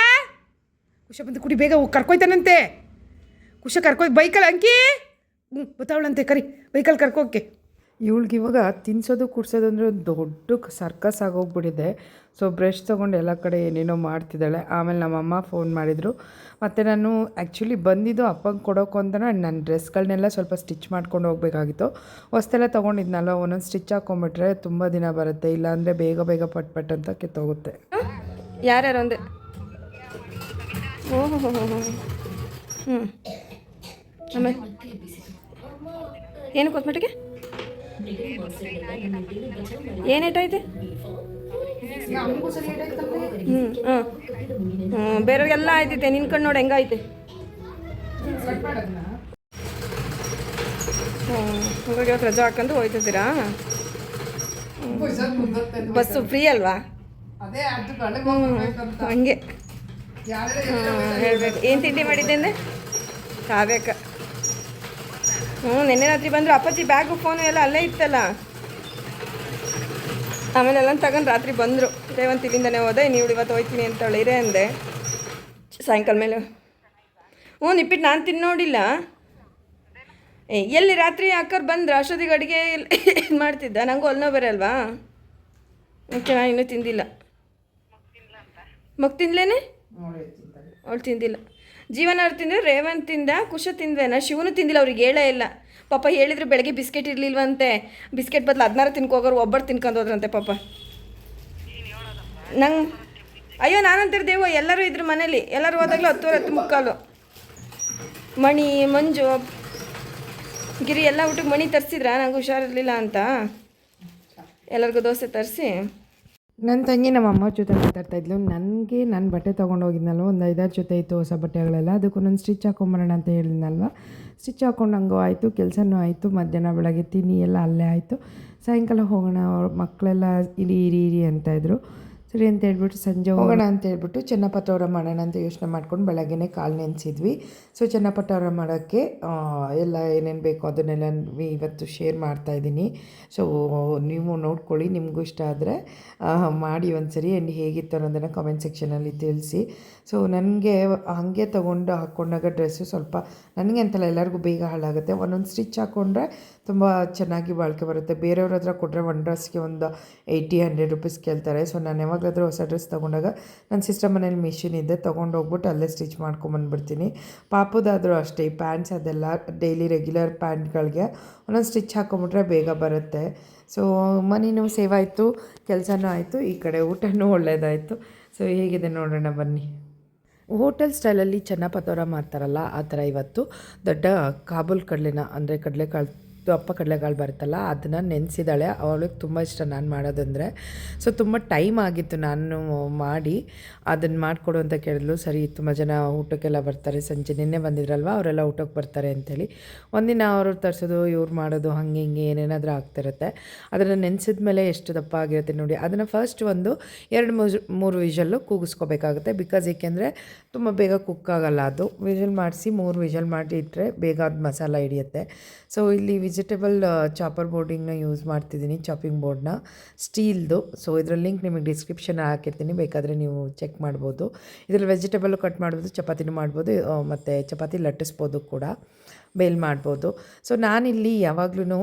ಕುಶ ಬಂದು ಕುಡಿ, ಬೇಗ ಕರ್ಕೊಯ್ತಾನಂತೆ. ಖುಷ ಕರ್ಕೊಯ್ ಬೈಕಲ್ಲಿ ಅಂಕಿ! ಹ್ಞೂ ಗೊತ್ತಾವಳಂತೆ ಕರಿ. ಬೈಕಲ್ಲಿ ಕರ್ಕೋಕೆ ಇವಳಿಗೆ ಇವಾಗ ತಿನ್ಸೋದು, ಕುಡ್ಸೋದು ಅಂದರೆ ಒಂದು ದೊಡ್ಡ ಸರ್ಕಸ್ ಆಗೋಗ್ಬಿಟ್ಟಿದೆ. ಸೊ, ಬ್ರಷ್ ತೊಗೊಂಡು ಎಲ್ಲ ಕಡೆ ಏನೇನೋ ಮಾಡ್ತಿದ್ದಾಳೆ. ಆಮೇಲೆ ನಮ್ಮಮ್ಮ ಫೋನ್ ಮಾಡಿದರು. ಮತ್ತು ನಾನು ಆ್ಯಕ್ಚುಲಿ ಬಂದಿದ್ದು ಅಪ್ಪಂಗೆ ಕೊಡೋಕು ಅಂತ ನನ್ನ ಡ್ರೆಸ್ಗಳನ್ನೆಲ್ಲ ಸ್ವಲ್ಪ ಸ್ಟಿಚ್ ಮಾಡ್ಕೊಂಡು ಹೋಗಬೇಕಾಗಿತ್ತು. ಹೊಸ್ತೆಲ್ಲ ತೊಗೊಂಡಿದ್ನಲ್ಲ ಒಂದೊಂದು ಸ್ಟಿಚ್ ಹಾಕೊಂಬಿಟ್ರೆ ತುಂಬ ದಿನ ಬರುತ್ತೆ. ಇಲ್ಲಾಂದರೆ ಬೇಗ ಬೇಗ ಪಟ್ ಪಟ್ ಅಂತ ಕಿತ್ತೋಗುತ್ತೆ. ಯಾರ್ಯಾರು ಒಂದೇ? ಓಹೋ ಹ್ಞೂ ಆಮೇಲೆ? ಏನು ಕಾಸ್ಮೆಟಿಗೆ ಏನು ಏಟಾಯ್ತು ಹ್ಞೂ ಹಾಂ ಹ್ಞೂ ಬೇರೆಯವ್ರಿಗೆಲ್ಲ ಆಯ್ತೈತೆ ನಿನ್ನ ಕಣ್ಣು ನೋಡಿ ಹೆಂಗೈತೆ ಹ್ಞೂ ಇವತ್ತು ರಜಾ ಹಾಕೊಂಡು ಹೋಯ್ತಿದ್ದೀರಾ? ಬಸ್ಸು ಫ್ರೀ ಅಲ್ವಾ? ಹಂಗೆ. ಹೇಳ್ಬೇಕು. ಏನು ತಿಂಡಿ ಮಾಡಿದ್ದೆ ಕಾವ್ಯಕ್ಕ. ಹ್ಞೂ ನಿನ್ನೆ ರಾತ್ರಿ ಬಂದರು ಅಪ್ಪಾಜಿ ಬ್ಯಾಗು ಫೋನು ಎಲ್ಲ ಅಲ್ಲೇ ಇತ್ತಲ್ಲ. ಆಮೇಲೆ ಎಲ್ಲ ತಗೊಂಡು ರಾತ್ರಿ ಬಂದರು. ರೇವಂತ್ ಇಲ್ಲಿಂದನೇ ಹೋದೆ ನೀವು ಇವತ್ತು ಹೋಯ್ತೀನಿ ಅಂತ ಇರೇ ಅಂದೆ. ಸಾಯಂಕಾಲ ಮೇಲೆ. ಹ್ಞೂ ನಿಪ್ಪಿಟ್ಟು ನಾನು ತಿನ್ನು ನೋಡಿಲ್ಲ. ಏ ಎಲ್ಲಿ ರಾತ್ರಿ ಅಕ್ಕರ್ ಬಂದ್ರೆ? ಅಷ್ಟೊತ್ತಿಗೆ ಅಡುಗೆ ಇದು ಮಾಡ್ತಿದ್ದ? ನನಗೂ ಅಲ್ಲೋ ಬರಲ್ವಾ ಓಕೆ ನಾನು ಇನ್ನೂ ತಿಂದಿಲ್ಲ. ಮಗ್ ತಿನ್ಲೇನೆ? ಅವಳು ತಿಂದಿಲ್ಲ. ಜೀವನ ತಿಂದರೆ ರೇವನ್ ತಿಂದ ಕುಶ ತಿಂದ್ವೇನ ಶಿವನು ತಿಂದಿಲ್ಲ, ಅವ್ರಿಗೆ ಹೇಳೇ ಇಲ್ಲ. ಪಾಪ ಹೇಳಿದ್ರು ಬೆಳಗ್ಗೆ ಬಿಸ್ಕೆಟ್ ಇರಲಿಲ್ವಂತೆ. ಬಿಸ್ಕೆಟ್ ಬದಲು ಹದಿನಾರು ತಿನ್ಕೋಗೋರು ಒಬ್ಬರು ತಿನ್ಕೊಂಡು ಹೋದ್ರಂತೆ ಪಾಪ. ನಂಗೆ, ಅಯ್ಯೋ ನಾನಂತಿರ್ದೇವೋ ಎಲ್ಲರೂ ಇದ್ರು ಮನೇಲಿ. ಎಲ್ಲರೂ ಹೋದಾಗಲೂ ಹತ್ತುವರೆ ಹತ್ತು ಮುಕ್ಕಾಲು. ಮಣಿ, ಮಂಜು, ಗಿರಿ, ಎಲ್ಲ ಊಟಕ್ಕೆ ಮಣಿ ತರಿಸಿದ್ರ? ನಂಗೆ ಹುಷಾರಿರಲಿಲ್ಲ ಅಂತ. ಎಲ್ಲರಿಗೂ ದೋಸೆ ತರಿಸಿ. ನನ್ನ ತಂಗಿ ನಮ್ಮ ಅಮ್ಮ ಜೊತೆ ಮಾತಾಡ್ತಾ ಇದ್ಲು. ನನಗೆ ನಾನು ಬಟ್ಟೆ ತೊಗೊಂಡು ಹೋಗಿದ್ನಲ್ವ ಒಂದು ಐದಾರು ಜೊತೆ ಇತ್ತು ಹೊಸ ಬಟ್ಟೆಗಳೆಲ್ಲ. ಅದಕ್ಕೊಂದೊಂದು ಸ್ಟಿಚ್ ಹಾಕೊಂಬರೋಣ ಅಂತ ಹೇಳಿದ್ನಲ್ವ? ಸ್ಟಿಚ್ ಹಾಕೊಂಡಂಗೂ ಆಯಿತು, ಕೆಲಸನೂ ಆಯಿತು. ಮಧ್ಯಾಹ್ನ ಬೆಳಗ್ಗೆ ತಿನ್ನಿ, ಎಲ್ಲ ಅಲ್ಲೇ ಆಯಿತು. ಸಾಯಂಕಾಲ ಹೋಗೋಣ, ಅವ್ರ ಮಕ್ಕಳೆಲ್ಲ ಇರಿ ಇರಿ ಇರಿ ಅಂತ ಇದ್ರು. ಸರಿ ಅಂತ ಹೇಳ್ಬಿಟ್ಟು ಸಂಜೆ ಹೋಗೋಣ ಅಂತ ಹೇಳ್ಬಿಟ್ಟು ಚೆನ್ನಪತ್ತವರ ಮಾಡೋಣ ಅಂತ ಯೋಚನೆ ಮಾಡ್ಕೊಂಡು ಬೆಳಗ್ಗೆನೇ ಕಾಲು ನೆನೆಸಿದ್ವಿ. ಸೊ ಚೆನ್ನಪಟ್ಟವರ ಮಾಡೋಕ್ಕೆ ಎಲ್ಲ ಏನೇನು ಬೇಕೋ ಅದನ್ನೆಲ್ಲ ಇವತ್ತು ಶೇರ್ ಮಾಡ್ತಾಯಿದ್ದೀನಿ ಸೊ ನೀವು ನೋಡ್ಕೊಳ್ಳಿ ನಿಮಗೂ ಇಷ್ಟ ಆದರೆ ಮಾಡಿ ಒಂದ್ಸರಿ. ಆ್ಯಂಡ್ ಹೇಗಿತ್ತು ಅನ್ನೋದನ್ನು ಕಾಮೆಂಟ್ ಸೆಕ್ಷನಲ್ಲಿ ತಿಳಿಸಿ. ಸೊ ನನಗೆ ಹಾಗೆ ತೊಗೊಂಡು ಹಾಕ್ಕೊಂಡಾಗ ಡ್ರೆಸ್ಸು ಸ್ವಲ್ಪ ನನಗೆ ಅಂತಲ್ಲ ಎಲ್ಲರಿಗೂ ಬೇಗ ಹಾಳಾಗುತ್ತೆ. ಒಂದೊಂದು ಸ್ಟಿಚ್ ಹಾಕ್ಕೊಂಡ್ರೆ ತುಂಬ ಚೆನ್ನಾಗಿ ಬಾಳಿಕೆ ಬರುತ್ತೆ. ಬೇರೆಯವ್ರ ಹತ್ರ ಕೊಟ್ಟರೆ ಒನ್ ಡ್ರೆಸ್ಗೆ ಒಂದು ಏಯ್ಟಿ ಹಂಡ್ರೆಡ್ ರುಪೀಸ್ ಕೇಳ್ತಾರೆ. ಸೊ ನಾನು ಯಾವಾಗಲಾದರೂ ಹೊಸ ಡ್ರೆಸ್ ತೊಗೊಂಡಾಗ ನನ್ನ ಸಿಸ್ಟರ್ ಮನೇಲಿ ಮಿಷಿನ್ ಇದೆ ತೊಗೊಂಡು ಹೋಗ್ಬಿಟ್ಟು ಅಲ್ಲೇ ಸ್ಟಿಚ್ ಮಾಡ್ಕೊಂಬಂದ್ಬಿಡ್ತೀನಿ ಪಾಪದಾದರೂ ಅಷ್ಟೇ, ಈ ಪ್ಯಾಂಟ್ಸ್ ಅದೆಲ್ಲ ಡೈಲಿ ರೆಗ್ಯುಲರ್ ಪ್ಯಾಂಟ್ಗಳಿಗೆ ಒಂದೊಂದು ಸ್ಟಿಚ್ ಹಾಕೊಂಬಿಟ್ರೆ ಬೇಗ ಬರುತ್ತೆ. ಸೊ ಮನಿನೂ ಸೇವ್ ಆಯಿತು, ಕೆಲಸನೂ ಆಯಿತು, ಈ ಕಡೆ ಊಟನೂ ಒಳ್ಳೆಯದಾಯಿತು ಸೊ ಹೇಗಿದೆ ನೋಡೋಣ ಬನ್ನಿ. ಹೋಟೆಲ್ ಸ್ಟೈಲಲ್ಲಿ ಚೆನ್ನಪತ್ತೋರ ಮಾಡ್ತಾರಲ್ಲ ಆ ಥರ ಇವತ್ತು ದೊಡ್ಡ ಕಾಬೂಲ್ ಕಡಲೆನ ಅಂದರೆ ಕಡಲೆಕಾಳು ದಪ್ಪ ಕಡಲೆಕಾಳು ಬರುತ್ತಲ್ಲ, ಅದನ್ನು ನೆನೆಸಿದಾಳೆ ಅವಳಿಗೆ ತುಂಬ ಇಷ್ಟ ನಾನು ಮಾಡೋದಂದರೆ. ಸೊ ತುಂಬ ಟೈಮ್ ಆಗಿತ್ತು ನಾನು ಮಾಡಿ ಅದನ್ನು ಮಾಡಿಕೊಡು ಅಂತ ಕೇಳಿದ್ಲು. ಸರಿ, ತುಂಬ ಜನ ಊಟಕ್ಕೆಲ್ಲ ಬರ್ತಾರೆ. ಸಂಜೆ ನಿನ್ನೆ ಬಂದಿದ್ರಲ್ವ, ಅವರೆಲ್ಲ ಊಟಕ್ಕೆ ಬರ್ತಾರೆ ಅಂತೇಳಿ. ಒಂದಿನ ಅವರು ತರಿಸೋದು, ಇವ್ರು ಮಾಡೋದು, ಹಂಗೆ ಹಿಂಗೆ ಏನೇನಾದರೂ ಆಗ್ತಿರುತ್ತೆ. ಅದನ್ನು ನೆನೆಸಿದ ಮೇಲೆ ಎಷ್ಟು ದಪ್ಪ ಆಗಿರುತ್ತೆ ನೋಡಿ, ಅದನ್ನು ಫಸ್ಟ್ ಒಂದು ಎರಡು ಮೂರು ಮೂರು ವಿಷಲ್ಲು ಕೂಗಿಸ್ಕೋಬೇಕಾಗುತ್ತೆ. ಬಿಕಾಸ್ ಏಕೆಂದರೆ ತುಂಬ ಬೇಗ ಕುಕ್ ಆಗಲ್ಲ ಅದು. ವಿಷಲ್ ಮಾಡಿಸಿ ಮೂರು ವಿಷಲ್ ಮಾಡಿ ಇಟ್ಟರೆ ಬೇಗ ಅದು ಮಸಾಲ ಹಿಡಿಯುತ್ತೆ. ಸೊ ಇಲ್ಲಿ ವೆಜಿಟೇಬಲ್ ಚಾಪರ್ ಬೋರ್ಡಿಂಗ್ನ ಯೂಸ್ ಮಾಡ್ತಿದ್ದೀನಿ, ಚಾಪಿಂಗ್ ಬೋರ್ಡ್ನ. ಸ್ಟೀಲ್ದು. ಸೊ ಇದರ ಲಿಂಕ್ ನಿಮಗೆ ಡಿಸ್ಕ್ರಿಪ್ಷನ್ ಹಾಕಿರ್ತೀನಿ. ಬೇಕಾದರೆ ನೀವು ಚೆಕ್ ಮಾಡ್ಬೋದು. ಇದರಲ್ಲಿ ವೆಜಿಟೇಬಲ್ ಕಟ್ ಮಾಡ್ಬೋದು, ಚಪಾತಿನೂ ಮಾಡ್ಬೋದು ಮತ್ತು ಚಪಾತಿ ಲಟ್ಟಿಸ್ಬೋದು ಕೂಡ. ಬೇಲ್ ಮಾಡ್ಬೋದು. ಸೊ ನಾನಿಲ್ಲಿ ಯಾವಾಗ್ಲೂ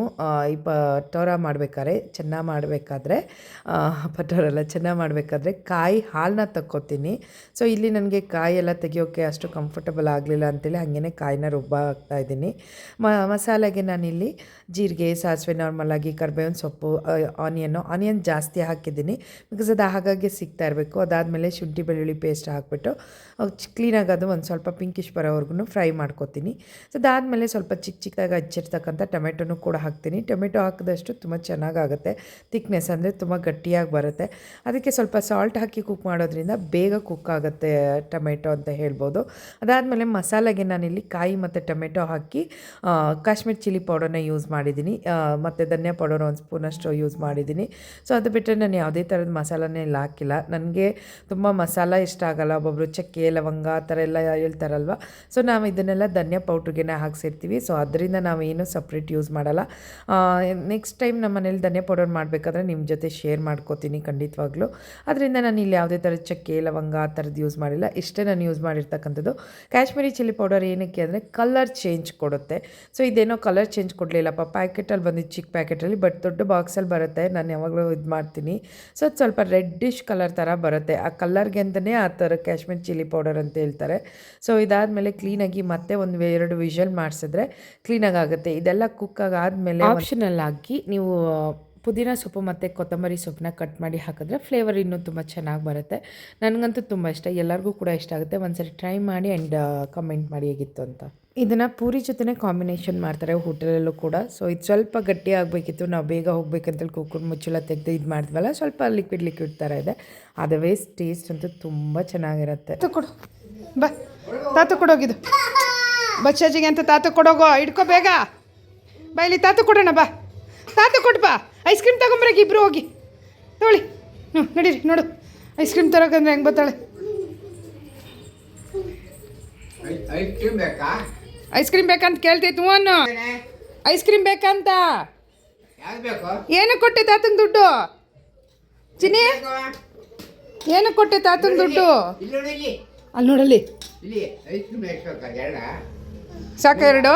ಈ ಪಟೋರ ಮಾಡಬೇಕಾದ್ರೆ ಚೆನ್ನಾಗಿ ಮಾಡಬೇಕಾದ್ರೆ ಪಟೋರ ಎಲ್ಲ ಚೆನ್ನಾಗಿ ಮಾಡಬೇಕಾದ್ರೆ ಕಾಯಿ ಹಾಲನ್ನ ತಕ್ಕೋತೀನಿ. ಸೊ ಇಲ್ಲಿ ನನಗೆ ಕಾಯಿ ಎಲ್ಲ ತೆಗಿಯೋಕ್ಕೆ ಅಷ್ಟು ಕಂಫರ್ಟಬಲ್ ಆಗಲಿಲ್ಲ ಅಂತೇಳಿ ಹಾಗೇ ಕಾಯಿನ ರುಬ್ಬ ಹಾಕ್ತಾ ಇದ್ದೀನಿ. ಮಸಾಲೆಗೆ ನಾನಿಲ್ಲಿ ಜೀರಿಗೆ, ಸಾಸಿವೆ ನಾರ್ಮಲಾಗಿ ಕರ್ಬೇವಿನ ಸೊಪ್ಪು ಆನಿಯನ್ನು ಆನಿಯನ್ ಜಾಸ್ತಿ ಹಾಕಿದ್ದೀನಿ. ಬಿಕಾಸ್ ಅದು ಹಾಗಾಗಿ ಸಿಗ್ತಾ ಇರಬೇಕು. ಅದಾದಮೇಲೆ ಶುಂಠಿ, ಬೆಳ್ಳುಳ್ಳಿ ಪೇಸ್ಟ್ ಹಾಕ್ಬಿಟ್ಟು ಕ್ಲೀನಾಗಿ ಅದು ಒಂದು ಸ್ವಲ್ಪ ಪಿಂಕಿಶ್ ಬರೋವರೆಗೂ ಫ್ರೈ ಮಾಡ್ಕೋತೀನಿ. ಸೊ ಅದಾದಮೇಲೆ ಸ್ವಲ್ಪ ಚಿಕ್ಕ ಚಿಕ್ಕದಾಗಿ ಹಚ್ಚಿರ್ತಕ್ಕಂಥ ಟೊಮೆಟೊನೂ ಕೂಡ ಹಾಕ್ತೀನಿ. ಟೊಮೆಟೊ ಹಾಕಿದಷ್ಟು ತುಂಬ ಚೆನ್ನಾಗಾಗುತ್ತೆ. ತಿಕ್ನೆಸ್ ಅಂದರೆ ತುಂಬ ಗಟ್ಟಿಯಾಗಿ ಬರುತ್ತೆ. ಅದಕ್ಕೆ ಸ್ವಲ್ಪ ಸಾಲ್ಟ್ ಹಾಕಿ ಕುಕ್ ಮಾಡೋದ್ರಿಂದ ಬೇಗ ಕುಕ್ ಆಗುತ್ತೆ ಟೊಮೆಟೊ ಅಂತ ಹೇಳ್ಬೋದು. ಅದಾದಮೇಲೆ ಮಸಾಲೆಗೆ ನಾನಿಲ್ಲಿ ಕಾಯಿ ಮತ್ತು ಟೊಮೆಟೊ ಹಾಕಿ ಕಾಶ್ಮೀರ್ ಚಿಲ್ಲಿ ಪೌಡರ್ನ ಯೂಸ್ ಮಾಡಿದ್ದೀನಿ. ಮತ್ತು ಧನಿಯಾ ಪೌಡರ್ ಒಂದು ಸ್ಪೂನಷ್ಟು ಯೂಸ್ ಮಾಡಿದ್ದೀನಿ. ಸೊ ಅದು ಬಿಟ್ಟರೆ ನಾನು ಯಾವುದೇ ಥರದ ಮಸಾಲನೇ ಇಲ್ಲ ಹಾಕಿಲ್ಲ. ನನಗೆ ತುಂಬ ಮಸಾಲ ಇಷ್ಟ ಆಗಲ್ಲ. ಒಬ್ಬೊಬ್ಬರು ಚಕ್ಕೆ, ಲವಂಗ ಆ ಥರ ಎಲ್ಲ ಹೇಳ್ತಾರಲ್ವ? ಸೊ ನಾವು ಇದನ್ನೆಲ್ಲ ಧನಿಯಾ ಪೌಡ್ರಿಗೆ ಹಾಕ್ಸಿರ್ತೀವಿ ಸೊ ಅದರಿಂದ ನಾವೇನು ಸಪ್ರೇಟ್ ಯೂಸ್ ಮಾಡಲ್ಲ. ನೆಕ್ಸ್ಟ್ ಟೈಮ್ ನಮ್ಮ ಮನೇಲಿ ಧನಿಯಾ ಪೌಡರ್ ಮಾಡಬೇಕಾದ್ರೆ ನಿಮ್ಮ ಜೊತೆ ಶೇರ್ ಮಾಡ್ಕೋತೀನಿ ಖಂಡಿತವಾಗ್ಲೂ. ಅದರಿಂದ ನಾನು ಇಲ್ಲಿ ಯಾವುದೇ ಥರದ ಚಕ್ಕೆ, ಲವಂಗ ಆ ಥರದ್ದು ಯೂಸ್ ಮಾಡಿಲ್ಲ. ಇಷ್ಟೇ ನಾನು ಯೂಸ್ ಮಾಡಿರ್ತಕ್ಕಂಥದ್ದು. ಕಾಶ್ಮೀರಿ ಚಿಲ್ಲಿ ಪೌಡರ್ ಏನಕ್ಕೆ ಅಂದರೆ ಕಲರ್ ಚೇಂಜ್ ಕೊಡುತ್ತೆ. ಸೊ ಇದೇನೋ ಕಲರ್ ಚೇಂಜ್ ಕೊಡಲಿಲ್ಲಪ್ಪ. ಪ್ಯಾಕೆಟಲ್ಲಿ ಬಂದಿದ್ದು ಚಿಕ್ಕ ಪ್ಯಾಕೆಟಲ್ಲಿ ಬಟ್ ದೊಡ್ಡ ಬಾಕ್ಸಲ್ಲಿ ಬರುತ್ತೆ. ನಾನು ಯಾವಾಗಲೂ ಇದು ಮಾಡ್ತೀನಿ. ಸೊ ಅದು ಸ್ವಲ್ಪ ರೆಡ್ಡಿಶ್ ಕಲರ್ ಥರ ಬರುತ್ತೆ. ಆ ಕಲರ್ಗೆ ಅಂತಲೇ ಆ ಥರ ಕ್ಯಾಶ್ಮೀರಿ ಚಿಲ್ಲಿ ಪೌಡರ್ ಅಂತ ಹೇಳ್ತಾರೆ. ಸೊ ಇದಾದಮೇಲೆ ಕ್ಲೀನಾಗಿ ಮತ್ತೆ ಒಂದು ಎರಡು ವಿಷಲ್ ಮಾಡಿಸಿದ್ರೆ ಕ್ಲೀನಾಗಿ ಆಗುತ್ತೆ ಇದೆಲ್ಲ ಕುಕ್ ಆದಮೇಲೆ ಆಪ್ಷನಲ್ ಹಾಕಿ ನೀವು ಪುದೀನ ಸೊಪ್ಪು ಮತ್ತು ಕೊತ್ತಂಬರಿ ಸೊಪ್ಪನ್ನ ಕಟ್ ಮಾಡಿ ಹಾಕಿದ್ರೆ ಫ್ಲೇವರ್ ಇನ್ನೂ ತುಂಬ ಚೆನ್ನಾಗಿ ಬರುತ್ತೆ. ನನಗಂತೂ ತುಂಬ ಇಷ್ಟ. ಎಲ್ಲರಿಗೂ ಕೂಡ ಇಷ್ಟ ಆಗುತ್ತೆ. ಒಂದ್ಸರಿ ಟ್ರೈ ಮಾಡಿ ಆ್ಯಂಡ್ ಕಮೆಂಟ್ ಮಾಡಿ ಹೇಗಿತ್ತು ಅಂತ. ಇದನ್ನು ಪೂರಿ ಜೊತೆನೇ ಕಾಂಬಿನೇಷನ್ ಮಾಡ್ತಾರೆ ಹೋಟೆಲಲ್ಲೂ ಕೂಡ. ಸೊ ಇದು ಸ್ವಲ್ಪ ಗಟ್ಟಿ ಆಗಬೇಕಿತ್ತು. ನಾವು ಬೇಗ ಹೋಗ್ಬೇಕಂತೇಳಿ ಕುಕ್ಕರ್ ಮುಚ್ಚಳ ತೆಗೆದು ಇದು ಮಾಡಿದ್ವಲ್ಲ ಸ್ವಲ್ಪ ಲಿಕ್ವಿಡ್ ಲಿಕ್ವಿಡ್ ಥರ ಇದೆ. ಅದವೇ ಟೇಸ್ಟ್ ಅಂತೂ ತುಂಬ ಚೆನ್ನಾಗಿರುತ್ತೆ. ಕೊಡು. ಬಾ. ತಾತು ಕೊಡೋಗಿದು ಬಚ್ಚಾಜಿಗೆ ಅಂತ ತಾತ ಕೊಡೋಗೋ ಹಿಡ್ಕೋ ಬೇಗ. ಬಾ ಇಲ್ಲಿ ತಾತ ಕೊಡೋಣ ಬಾ. ತಾತ ಕೊಟ್ಟು ಬಾ. ಐಸ್ ಕ್ರೀಮ್ ತಗೊಂಬರಕ್ಕೆ ಇಬ್ರು ಹೋಗಿ. ನೋಡಿ ಹ್ಞೂ ನಡೀರಿ ನೋಡು. ಐಸ್ ಕ್ರೀಮ್ ತರೋಕಂದ್ರೆ ಹೆಂಗೆ ಬರ್ತಾಳೆ? ಐಸ್ ಕ್ರೀಮ್ ಬೇಕಂತ ಕೇಳ್ತೈತೆ ಹ್ಞೂ ಐಸ್ ಕ್ರೀಮ್ ಬೇಕಂತ. ಏನಕ್ಕೆ ಕೊಟ್ಟೆ ತಾತನ ದುಡ್ಡು? ಚಿನ್ನಿ? ಏನು ಕೊಟ್ಟೆ ತಾತನ ದುಡ್ಡು? ಅಲ್ಲಿ ನೋಡಲ್ಲಿ. ಸಾಕ ಎರಡು.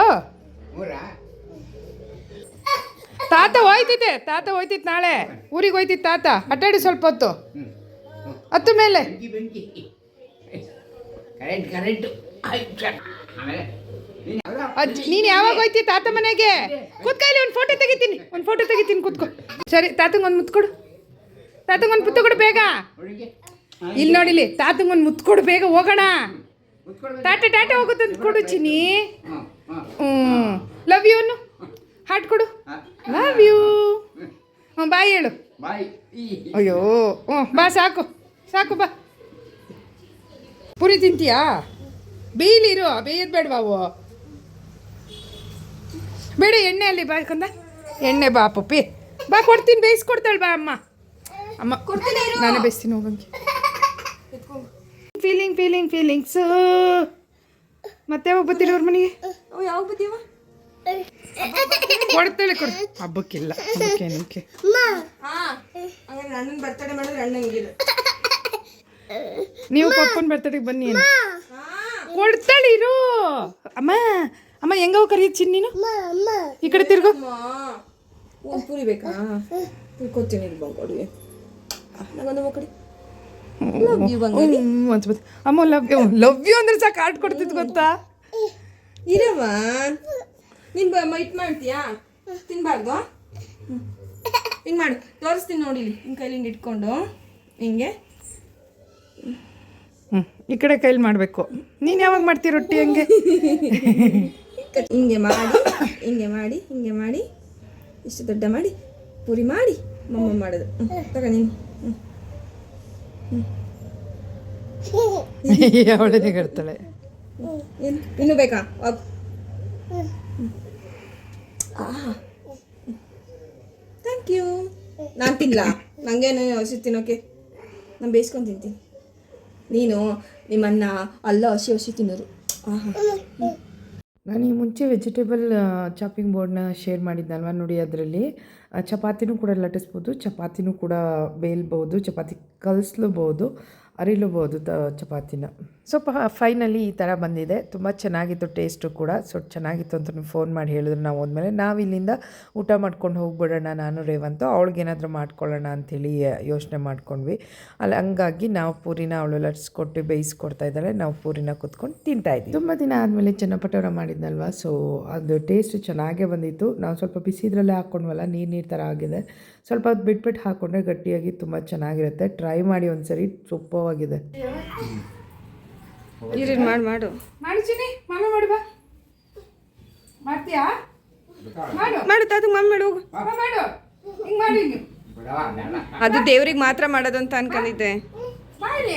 ತಾತ ಹೋಯ್ತಿದ್ದೆ ತಾತ ಹೋಯ್ತಿತ್ತು ನಾಳೆ. ಊರಿಗೆ ಹೋಯ್ತಿತ್ತು ತಾತ. ಅಟ್ಟಾಡಿ ಸ್ವಲ್ಪ ಹೊತ್ತು. ಹತ್ತು ಮೇಲೆ. ನೀನು ಯಾವ್ದೋ ಅಜ್ಜಿ ನೀನು ಯಾವಾಗ ಹೋಯ್ತಿ ತಾತ ಮನೆಗೆ? ಕೂತ್ಕೈಲಿ ಒಂದು ಫೋಟೋ ತೆಗಿತೀನಿ. ಒಂದು ಫೋಟೋ ತೆಗಿತೀನಿ ಕೂತ್ಕೊ. ಸರಿ ತಾತಂಗೊಂದು ಮುತ್ಕೊಡು. ತಾತಂಗೊಂದು ಮುತ್ತು ಕೊಡು ಬೇಗ. ಇಲ್ಲಿ ನೋಡಿಲಿ ತಾತಂಗೊಂದು ಒಂದು ಮುತ್ತು ಕೊಡು ಬೇಗ ಹೋಗೋಣ. ಟಾಟ ಟಾಟಾ ಹೋಗುತ್ತಂತ ಕೊಡು ಚಿನಿ ಹಾಂ ಹಾಂ ಹ್ಞೂ ಲವ್ ಯು ಅನ್ನು. ಹಾಟ್ ಕೊಡು. ಹಾಂ ಲವ್ ಯು ಹ್ಞೂ ಬಾಯ್ ಹೇಳು. ಬಾಯ್. ಅಯ್ಯೋ. ಹ್ಞೂ ಬಾ ಸಾಕು. ಸಾಕು ಬಾ. ಪುರಿ ತಿಂತೀಯಾ? ಬೇಯ್ಲಿರು ಬೇಯೋದು ಬೇಡ ಬಾವು ಬೇಡ ಎಣ್ಣೆ ಅಲ್ಲಿ ಬಾ ಕಂದ. ಎಣ್ಣೆ ಬಾ ಪಪ್ಪಿ. ಬಾ ಕೊಡ್ತೀನಿ ಬೇಯಿಸ್ಕೊಡ್ತಾಳೆ ಬಾ ಅಮ್ಮ. ಅಮ್ಮ ನಾನೇ ಬೇಯಿಸ್ತೀನಿ ಹೋಗಂಗೆ ಫೀಲಿಂಗ್ ಫೀಲಿಂಗ್ ಫೀಲಿಂಗ್ಸ್ ಮತ್ತೆ ಯಾವಾಗ ಬರ್ತೀರಿ ಅವ್ರ ಮನೆಗೆ? ಯಾವಾಗ ಬತ್ತೀವ ಕೊಡ್ತಾಳೆ ಕೊಡು. ಹಬ್ಬಕ್ಕಿಲ್ಲ ಹಬ್ಬಕ್ಕೇನಕ್ಕೆ ಹಾಂ ಹಂಗಾರೆ ಅಣ್ಣನ ಬರ್ತಡೇ ಮಾಡಿದ್ರೆ ಅಣ್ಣಂಗಿಲ್ಲ ನೀವು ಪಪ್ಪನ ಬರ್ತಡೆಗೆ ಬನ್ನಿ ಏನು ಕೊಡ್ತಾಳೆ ಇರು. ಅಮ್ಮ ಅಮ್ಮ ಹೆಂಗವು ಕರಿಯ ಚಿನ್ನಿನು ನೀನು ಈ ಕಡೆ ತಿರ್ಗೋ. ಅಮ್ಮ ಒಂದು ಪೂರಿ ಬೇಕಾ ತಿಳ್ಕೊತೀನಿ ಬಂಗೋಡಿ ನಂಗೊಂದು ಕಡೆ. ಒಂದ್ ಅಮ್ಮ ಲವ್ ಯು ಲವ್ ಯು ಅಂದ್ರೆ ಸಾಕು ಆರ್ಟ್ ಕೊಡ್ತಿದ್ ಗೊತ್ತಾ? ಇರವ ನೀನು ಇಟ್ ಮಾಡ್ತೀಯಾ? ತಿನ್ಬಾರ್ದು? ಹಿಂಗೆ ಮಾಡು. ತೋರಿಸ್ತೀನಿ ನೋಡಿ ಹಿಂಗೆ ಕೈಲಿ ಹಿಂಗೆ ಇಟ್ಕೊಂಡು. ಹಿಂಗೆ. ಹ್ಞೂ ಈ ಕಡೆ ಕೈಲಿ ಮಾಡಬೇಕು. ನೀನು ಯಾವಾಗ ಮಾಡ್ತೀಯ ರೊಟ್ಟಿ ಹಂಗೆ? ಹಿಂಗೆ ಮಾಡಿ ಹಿಂಗೆ ಮಾಡಿ ಹಿಂಗೆ ಮಾಡಿ. ಇಷ್ಟು ದೊಡ್ಡ ಮಾಡಿ ಪೂರಿ ಮಾಡಿ ಮಮ್ಮ ಮಾಡೋದು. ಹ್ಞೂ ತಗ ನೀನು. ಹ್ಞೂ ಅವಳೇ ಕೇಳ್ತಾಳೆ ಇನ್ನು ಬೇಕಾ? ಥ್ಯಾಂಕ್ ಯು ನಾನು ತಿನ್ನಲ್ಲ ನನಗೇನು ಹಸಿ ತಿನ್ನೋಕೆ? ನಾನು ಬೇಯಿಸ್ಕೊಂಡು ತಿಂತೀನಿ. ನೀನು ನಿಮ್ಮನ್ನ ಅಲ್ಲ ಹಸಿ ಹಸಿ ತಿನ್ನೋರು. ನಾನು ಈ ಮುಂಚೆ ವೆಜಿಟೇಬಲ್ ಚಾಪಿಂಗ್ ಬೋರ್ಡ್ನ ಶೇರ್ ಮಾಡಿದ್ದಲ್ವ ನೋಡಿ ಅದರಲ್ಲಿ. ಚಪಾತಿನೂ ಕೂಡ ಲಟ್ಟಿಸ್ಬೋದು ಚಪಾತಿನೂ ಕೂಡ ಬೇಲ್ಬೋದು ಚಪಾತಿ ಕಲಿಸ್ಲೂಬೋದು ಅರಿಲೂಬೋದು ತ ಚಪಾತಿನ ಸ್ವಲ್ಪ ಫೈನಲಿ ಈ ಥರ ಬಂದಿದೆ. ತುಂಬ ಚೆನ್ನಾಗಿತ್ತು ಟೇಸ್ಟು ಕೂಡ. ಸೊ ಚೆನ್ನಾಗಿತ್ತು ಅಂತ ನೀವು ಫೋನ್ ಮಾಡಿ ಹೇಳಿದ್ರು ನಾವು ಹೋದ್ಮೇಲೆ ನಾವು ಇಲ್ಲಿಂದ ಊಟ ಮಾಡ್ಕೊಂಡು ಹೋಗ್ಬಿಡೋಣ ನಾನು, ರೇವಂತು. ಅವಳಿಗೇನಾದರೂ ಮಾಡ್ಕೊಳ್ಳೋಣ ಅಂಥೇಳಿ ಯೋಚನೆ ಮಾಡ್ಕೊಂಡ್ವಿ. ಅಲ್ಲಿ ಹಂಗಾಗಿ ನಾವು ಪೂರಿನ ಅವಳು ಲಟ್ಸ್ಕೊಟ್ಟು ಬೇಯಿಸ್ಕೊಡ್ತಾ ಇದ್ದಾಳೆ. ನಾವು ಪೂರಿನ ಕುತ್ಕೊಂಡು ತಿಂತಾ ಇದ್ವಿ ತುಂಬ ದಿನ ಆದಮೇಲೆ ಚೆನ್ನಪಟೋರ ಮಾಡಿದ್ನಲ್ವ? ಸೊ ಅದು ಟೇಸ್ಟ್ ಚೆನ್ನಾಗೇ ಬಂದಿತ್ತು. ನಾವು ಸ್ವಲ್ಪ ಬಿಸಿದ್ರಲ್ಲೇ ಹಾಕ್ಕೊಂಡ್ವಲ್ಲ ನೀರು ನೀರು ಥರ ಆಗಿದೆ. ಸ್ವಲ್ಪ ಅದು ಬಿಟ್ಬಿಟ್ಟು ಹಾಕ್ಕೊಂಡ್ರೆ ಗಟ್ಟಿಯಾಗಿ ತುಂಬ ಚೆನ್ನಾಗಿರುತ್ತೆ. ಟ್ರೈ ಮಾಡಿ ಒಂದ್ಸರಿ ಸೂಪರ್ವಾಗಿದೆ ಇರಿನ್ ಮಾಡು ಮಾಡು. ಮಾಡ್ತೀನಿ ಮಾಮ ಮಾಡು ಬಾ. ಮಾಡ್ತೀಯಾ? ಮಾಡು. ಮಾಡು ತಾತು ಮಮ್ಮಿ ಮಾಡು ಹೋಗು. ಮಾಡು. ಹಿಂಗೆ ಮಾಡಿ ಹಿಂಗೆ ಅದು ದೇವ್ರಿಗೆ ಮಾತ್ರ ಮಾಡೋದು ಅಂತ ಅನ್ಕೊಂಡಿದ್ದೆ. ಮಾಡಿ.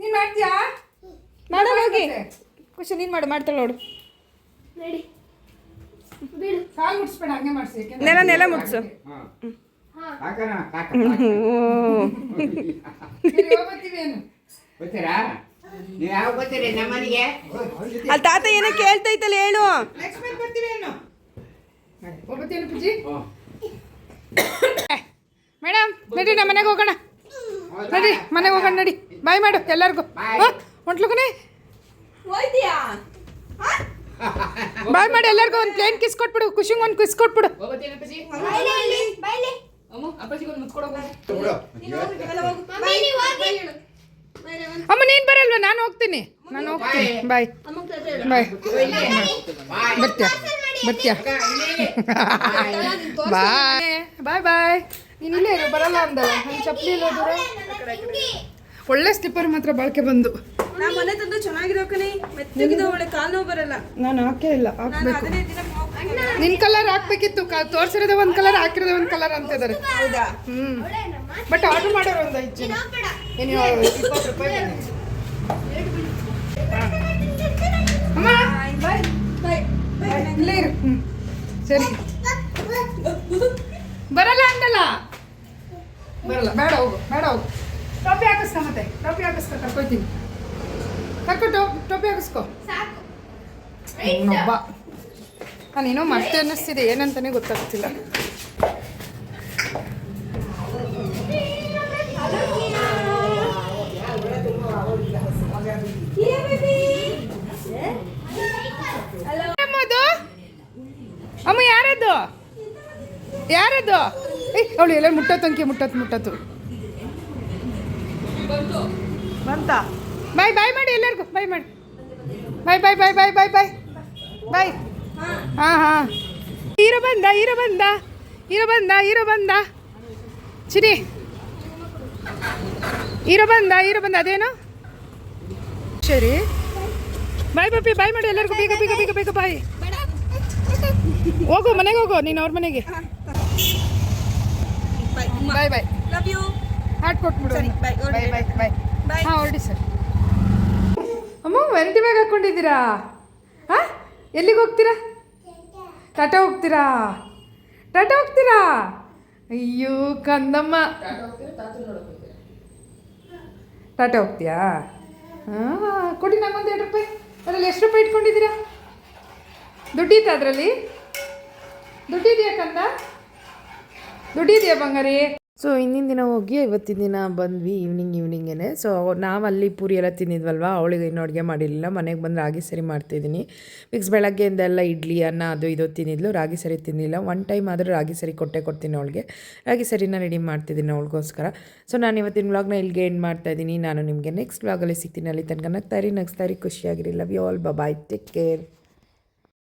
ನೀನು ಮಾಡ್ತೀಯಾ? ಮಾಡೋ ಹೋಗಿ. ಖುಷಿ ನೀನು ಮಾಡು ಮಾಡ್ತಾಳೆ ನೋಡು. ಕಾಲು ಮುಟ್ಸ್ಬೇಡ ಹಂಗೆ ಮಾಡ್ಸಿ ಯಾಕೆಂದ್ರೆ ನೆಲ ನೆಲ ಮುಟ್ಸು. ಕಾಕನ ಕಾಕ ಓ ಬರ್ತೀವಿ ಏನು? ಗೊತ್ತೀರಾ? ನೀವು ಯಾವ ಗೊತ್ತೀರಿ ನಮ್ಮನೆಗೆ? ಅಲ್ಲಿ ತಾತ ಏನೋ ಕೇಳ್ತೈತಲ್ಲ ಹೇಳು. ನೆಕ್ಸ್ಟ್ ಮೇಲೆ ಬರ್ತೀವಿ ಏನು? ಪೂಜಿ? ಮೇಡಮ್ ನಡಿ ನಮ್ಮ ಮನೆಗೆ ಹೋಗೋಣ. ನಡಿ ಮನೆಗೆ ಹೋಗೋಣ ನಡಿ. ಬಾಯ್ ಮಾಡು ಎಲ್ಲರಿಗೂ. ಹೊಂಟ್ಲುಕನೆ ಹೋಯ್ತೀಯಾ? ಬಾಯ್ ಮಾಡಿ ಎಲ್ಲರಿಗೂ ಒಂದು ಪ್ಲೇನ್ ಕಿಸ್ ಕೊಟ್ಬಿಡು ಖುಷಿಗೆ ಒಂದು ಕಿಸ್ ಕೊಟ್ಬಿಡು. ಅಮ್ಮ ನೀನ್ ಬರಲ್ವಾ? ನಾನು ಹೋಗ್ತೀನಿ. ನಾನು ಹೋಗ್ತೀನಿ. ಬಾಯ್. ಬಾಯ್. ಬರ್ತೀಯ? ಬರ್ತೀಯ? ಬಾಯ್. ಬಾಯ್. ಬಾಯ್. ನೀನು ಇಲ್ಲೇ ಬರಲ್ಲ ಅಂದಲ್ಲ ನನ್ನ ಚಪ್ಪಲಿ ಇಲ್ಲ ಒಳ್ಳೆ ಸ್ಲಿಪ್ಪರ್ ಮಾತ್ರ ಬಾಳ್ಕೆ ಬಂದು. ನಾ ಮನೆ ತಂದು ಚೆನ್ನಾಗಿರೋ ಕಣೆ. ಮೆತ್ತಗಿದ ಒಳ್ಳೆ ಕಾಲು ನೋವು ಬರಲ್ಲ. ನಾನು ಹಾಕೇ ಇಲ್ಲ ನಾನು ಹಾಕ್ಬೇಕು ಅದನ್ನೇ ದಿನ ಹಾಕ್ತೀನಿ. ನಿನ್ ಕಲರ್ ಹಾಕ್ಬೇಕಿತ್ತು ಕ- ತೋರ್ಸಿರೋದೇ ಒಂದ್ ಕಲರ್ ಹಾಕಿರೋದೇ ಒಂದ್ ಕಲರ್ ಅಂತಿದ್ದಾರೆ ಹೌದಾ? ಹ್ಮ್. ಬಟ್ ಆರ್ಡರ್ ಮಾಡೋರು ಒಂದು ಐದು ಜನ. ಏನು ಇಪ್ಪತ್ತು ರೂಪಾಯಿ ಬಂದಿದೆ. ಅಮ್ಮ ಬಾಯ್ ಬಾಯ್ ಬಾಯ್ ಇಲ್ಲೇ ಇರು. ಹ್ಮ್. ಸರಿ. ಬರಲ್ಲ ಅಂದಲ್ಲ? ಬರಲ್ಲ ಬೇಡ ಹೋಗು ಬೇಡ ಹೋಗು. ಟೋಪಿ ಹಾಕಿಸ್ತಾ ಮತ್ತೆ ಟೋಪಿ ಹಾಕಿಸ್ಕೊ ಕರ್ಕೊಯ್ತೀನಿ ಕರ್ಕೊ ಟೋಪ್ ಟೋಪಿ ಹಾಕಿಸ್ಕೊ. ಅವನೊಬ್ಬ ನಾನೇನೋ ಮತ್ತೆ ಅನ್ನಿಸ್ತಿದೆ ಏನಂತಾನೆ ಗೊತ್ತಾಗ್ತಿಲ್ಲ. ಅಮ್ಮದು? ಅಮ್ಮ ಯಾರದ್ದು ಯಾರದ್ದು ಏಯ್ ಅವಳು ಎಲ್ಲ ಮುಟ್ಟತ್ತು ಮುಟ್ಟತ್ ಮುಟ್ಟತ್ತು ಮುಟ್ಟತ್ತು ಬಂತ? ಬಾಯ್ ಬಾಯ್ ಮಾಡಿ ಎಲ್ಲರಿಗೂ. ಬಾಯ್ ಮಾಡಿ. ಬಾಯ್ ಬಾಯ್ ಬಾಯ್ ಬಾಯ್ ಬಾಯ್ ಬಾಯ್ ಬಾಯ್ ಹಾಂ ಹಾಂ. ಹೀರೋ ಬಂದ ಹೀರೋ ಬಂದ. ಹೀರೋ ಬಂದ ಹೀರೋ ಬಂದ. ಚಿರಿ. ಹೀರೋ ಬಂದ ಹೀರೋ ಬಂದ. ಅದೇನು? ಸರಿ. ಬಾಯ್ ಬಾಪಿ ಬಾಯ್ ಮಾಡಿ ಎಲ್ಲರಿಗೂ. ಬೇಗ ಬೇಗ ಬೇಗ ಬೇಗ ಬಾಯ್ ಹೋಗು ಮನೆಗೆ ಹೋಗು. ನೀನು ಅವ್ರ ಮನೆಗೆ. Bye bye love you hot ಕೊಟ್ಬಿಡು. ಬಾಯ್ ಬಾಯ್ ಬಾಯ್ Bye. ಹಾಂ ಹೊರಡಿ ಸರ್. ಅಮ್ಮ ವೆರೈಟಿ ಬ್ಯಾಗ್ ಹಾಕ್ಕೊಂಡಿದ್ದೀರಾ ಹಾಂ ಎಲ್ಲಿಗೆ ಹೋಗ್ತೀರಾ? ಟಾಟಾ ಹೋಗ್ತೀರಾ? ಟಾಟಾ ಹೋಗ್ತೀರಾ? ಅಯ್ಯೋ, ಕಂದಮ್ಮ. ಟಾಟಾ ಹೋಗ್ತೀಯಾ? ಹಾಂ ಕೊಡಿ ನಂಗೊಂದು ಎರಡು ರೂಪಾಯಿ. ಅದರಲ್ಲಿ ಎಷ್ಟು ರೂಪಾಯಿ ಇಟ್ಕೊಂಡಿದ್ದೀರಾ? ದುಡ್ಡಿತ್ತ ಅದರಲ್ಲಿ? ದುಡ್ಡಿದೆಯಾ ಕಂದ? ದುಡ್ಡಿದೆಯಾ ಬಂಗಾರಿ? ಸೊ ಹಿಂದಿನ ದಿನ ಹೋಗಿ ಇವತ್ತಿನ ದಿನ ಬಂದ್ವಿ ಈವ್ನಿಂಗ್ ಈವ್ನಿಂಗೇ ಸೊ ನಾವು ಅಲ್ಲಿ ಪೂರಿ ಎಲ್ಲ ತಿಂದಿದ್ವಲ್ವ? ಅವಳಿಗೆ ಇನ್ನೂ ಅಡುಗೆ ಮಾಡಿರಲಿಲ್ಲ. ಮನೆಗೆ ಬಂದು ರಾಗಿ ಸರಿ ಮಾಡ್ತಿದ್ದೀನಿ. ಮಿಕ್ಸ್ ಬೆಳಗ್ಗೆಯಿಂದ ಎಲ್ಲ ಇಡ್ಲಿ, ಅನ್ನ, ಅದು, ಇದು ತಿಂದಿದ್ಲು. ರಾಗಿ ಸರಿ ತಿಂದಿಲ್ಲ. ಒನ್ ಟೈಮ್ ಆದರೂ ರಾಗಿ ಸರಿ ಕೊಟ್ಟೆ ಕೊಡ್ತೀನಿ ಅವಳಿಗೆ. ರಾಗಿ ಸರಿನ ರೆಡಿ ಮಾಡ್ತಿದ್ದೀನಿ ಅವಳಿಗೋಸ್ಕರ. ಸೊ ನಾನು ಇವತ್ತಿನ ವ್ಲಾಗ್ನ ಇಲ್ಲಿಗೆ ಎಂಡ್ ಮಾಡ್ತಾ ಇದ್ದೀನಿ. ನಾನು ನಿಮಗೆ ನೆಕ್ಸ್ಟ್ ವ್ಲಾಗಲ್ಲಿ ಸಿಗ್ತೀನಿ. ಅಲ್ಲಿ ತನಕ ನಗ್ತಾರಿ ನಗ್ಸ್ತಾರಿ ಖುಷಿಯಾಗಿರಿ. Love you all bye take care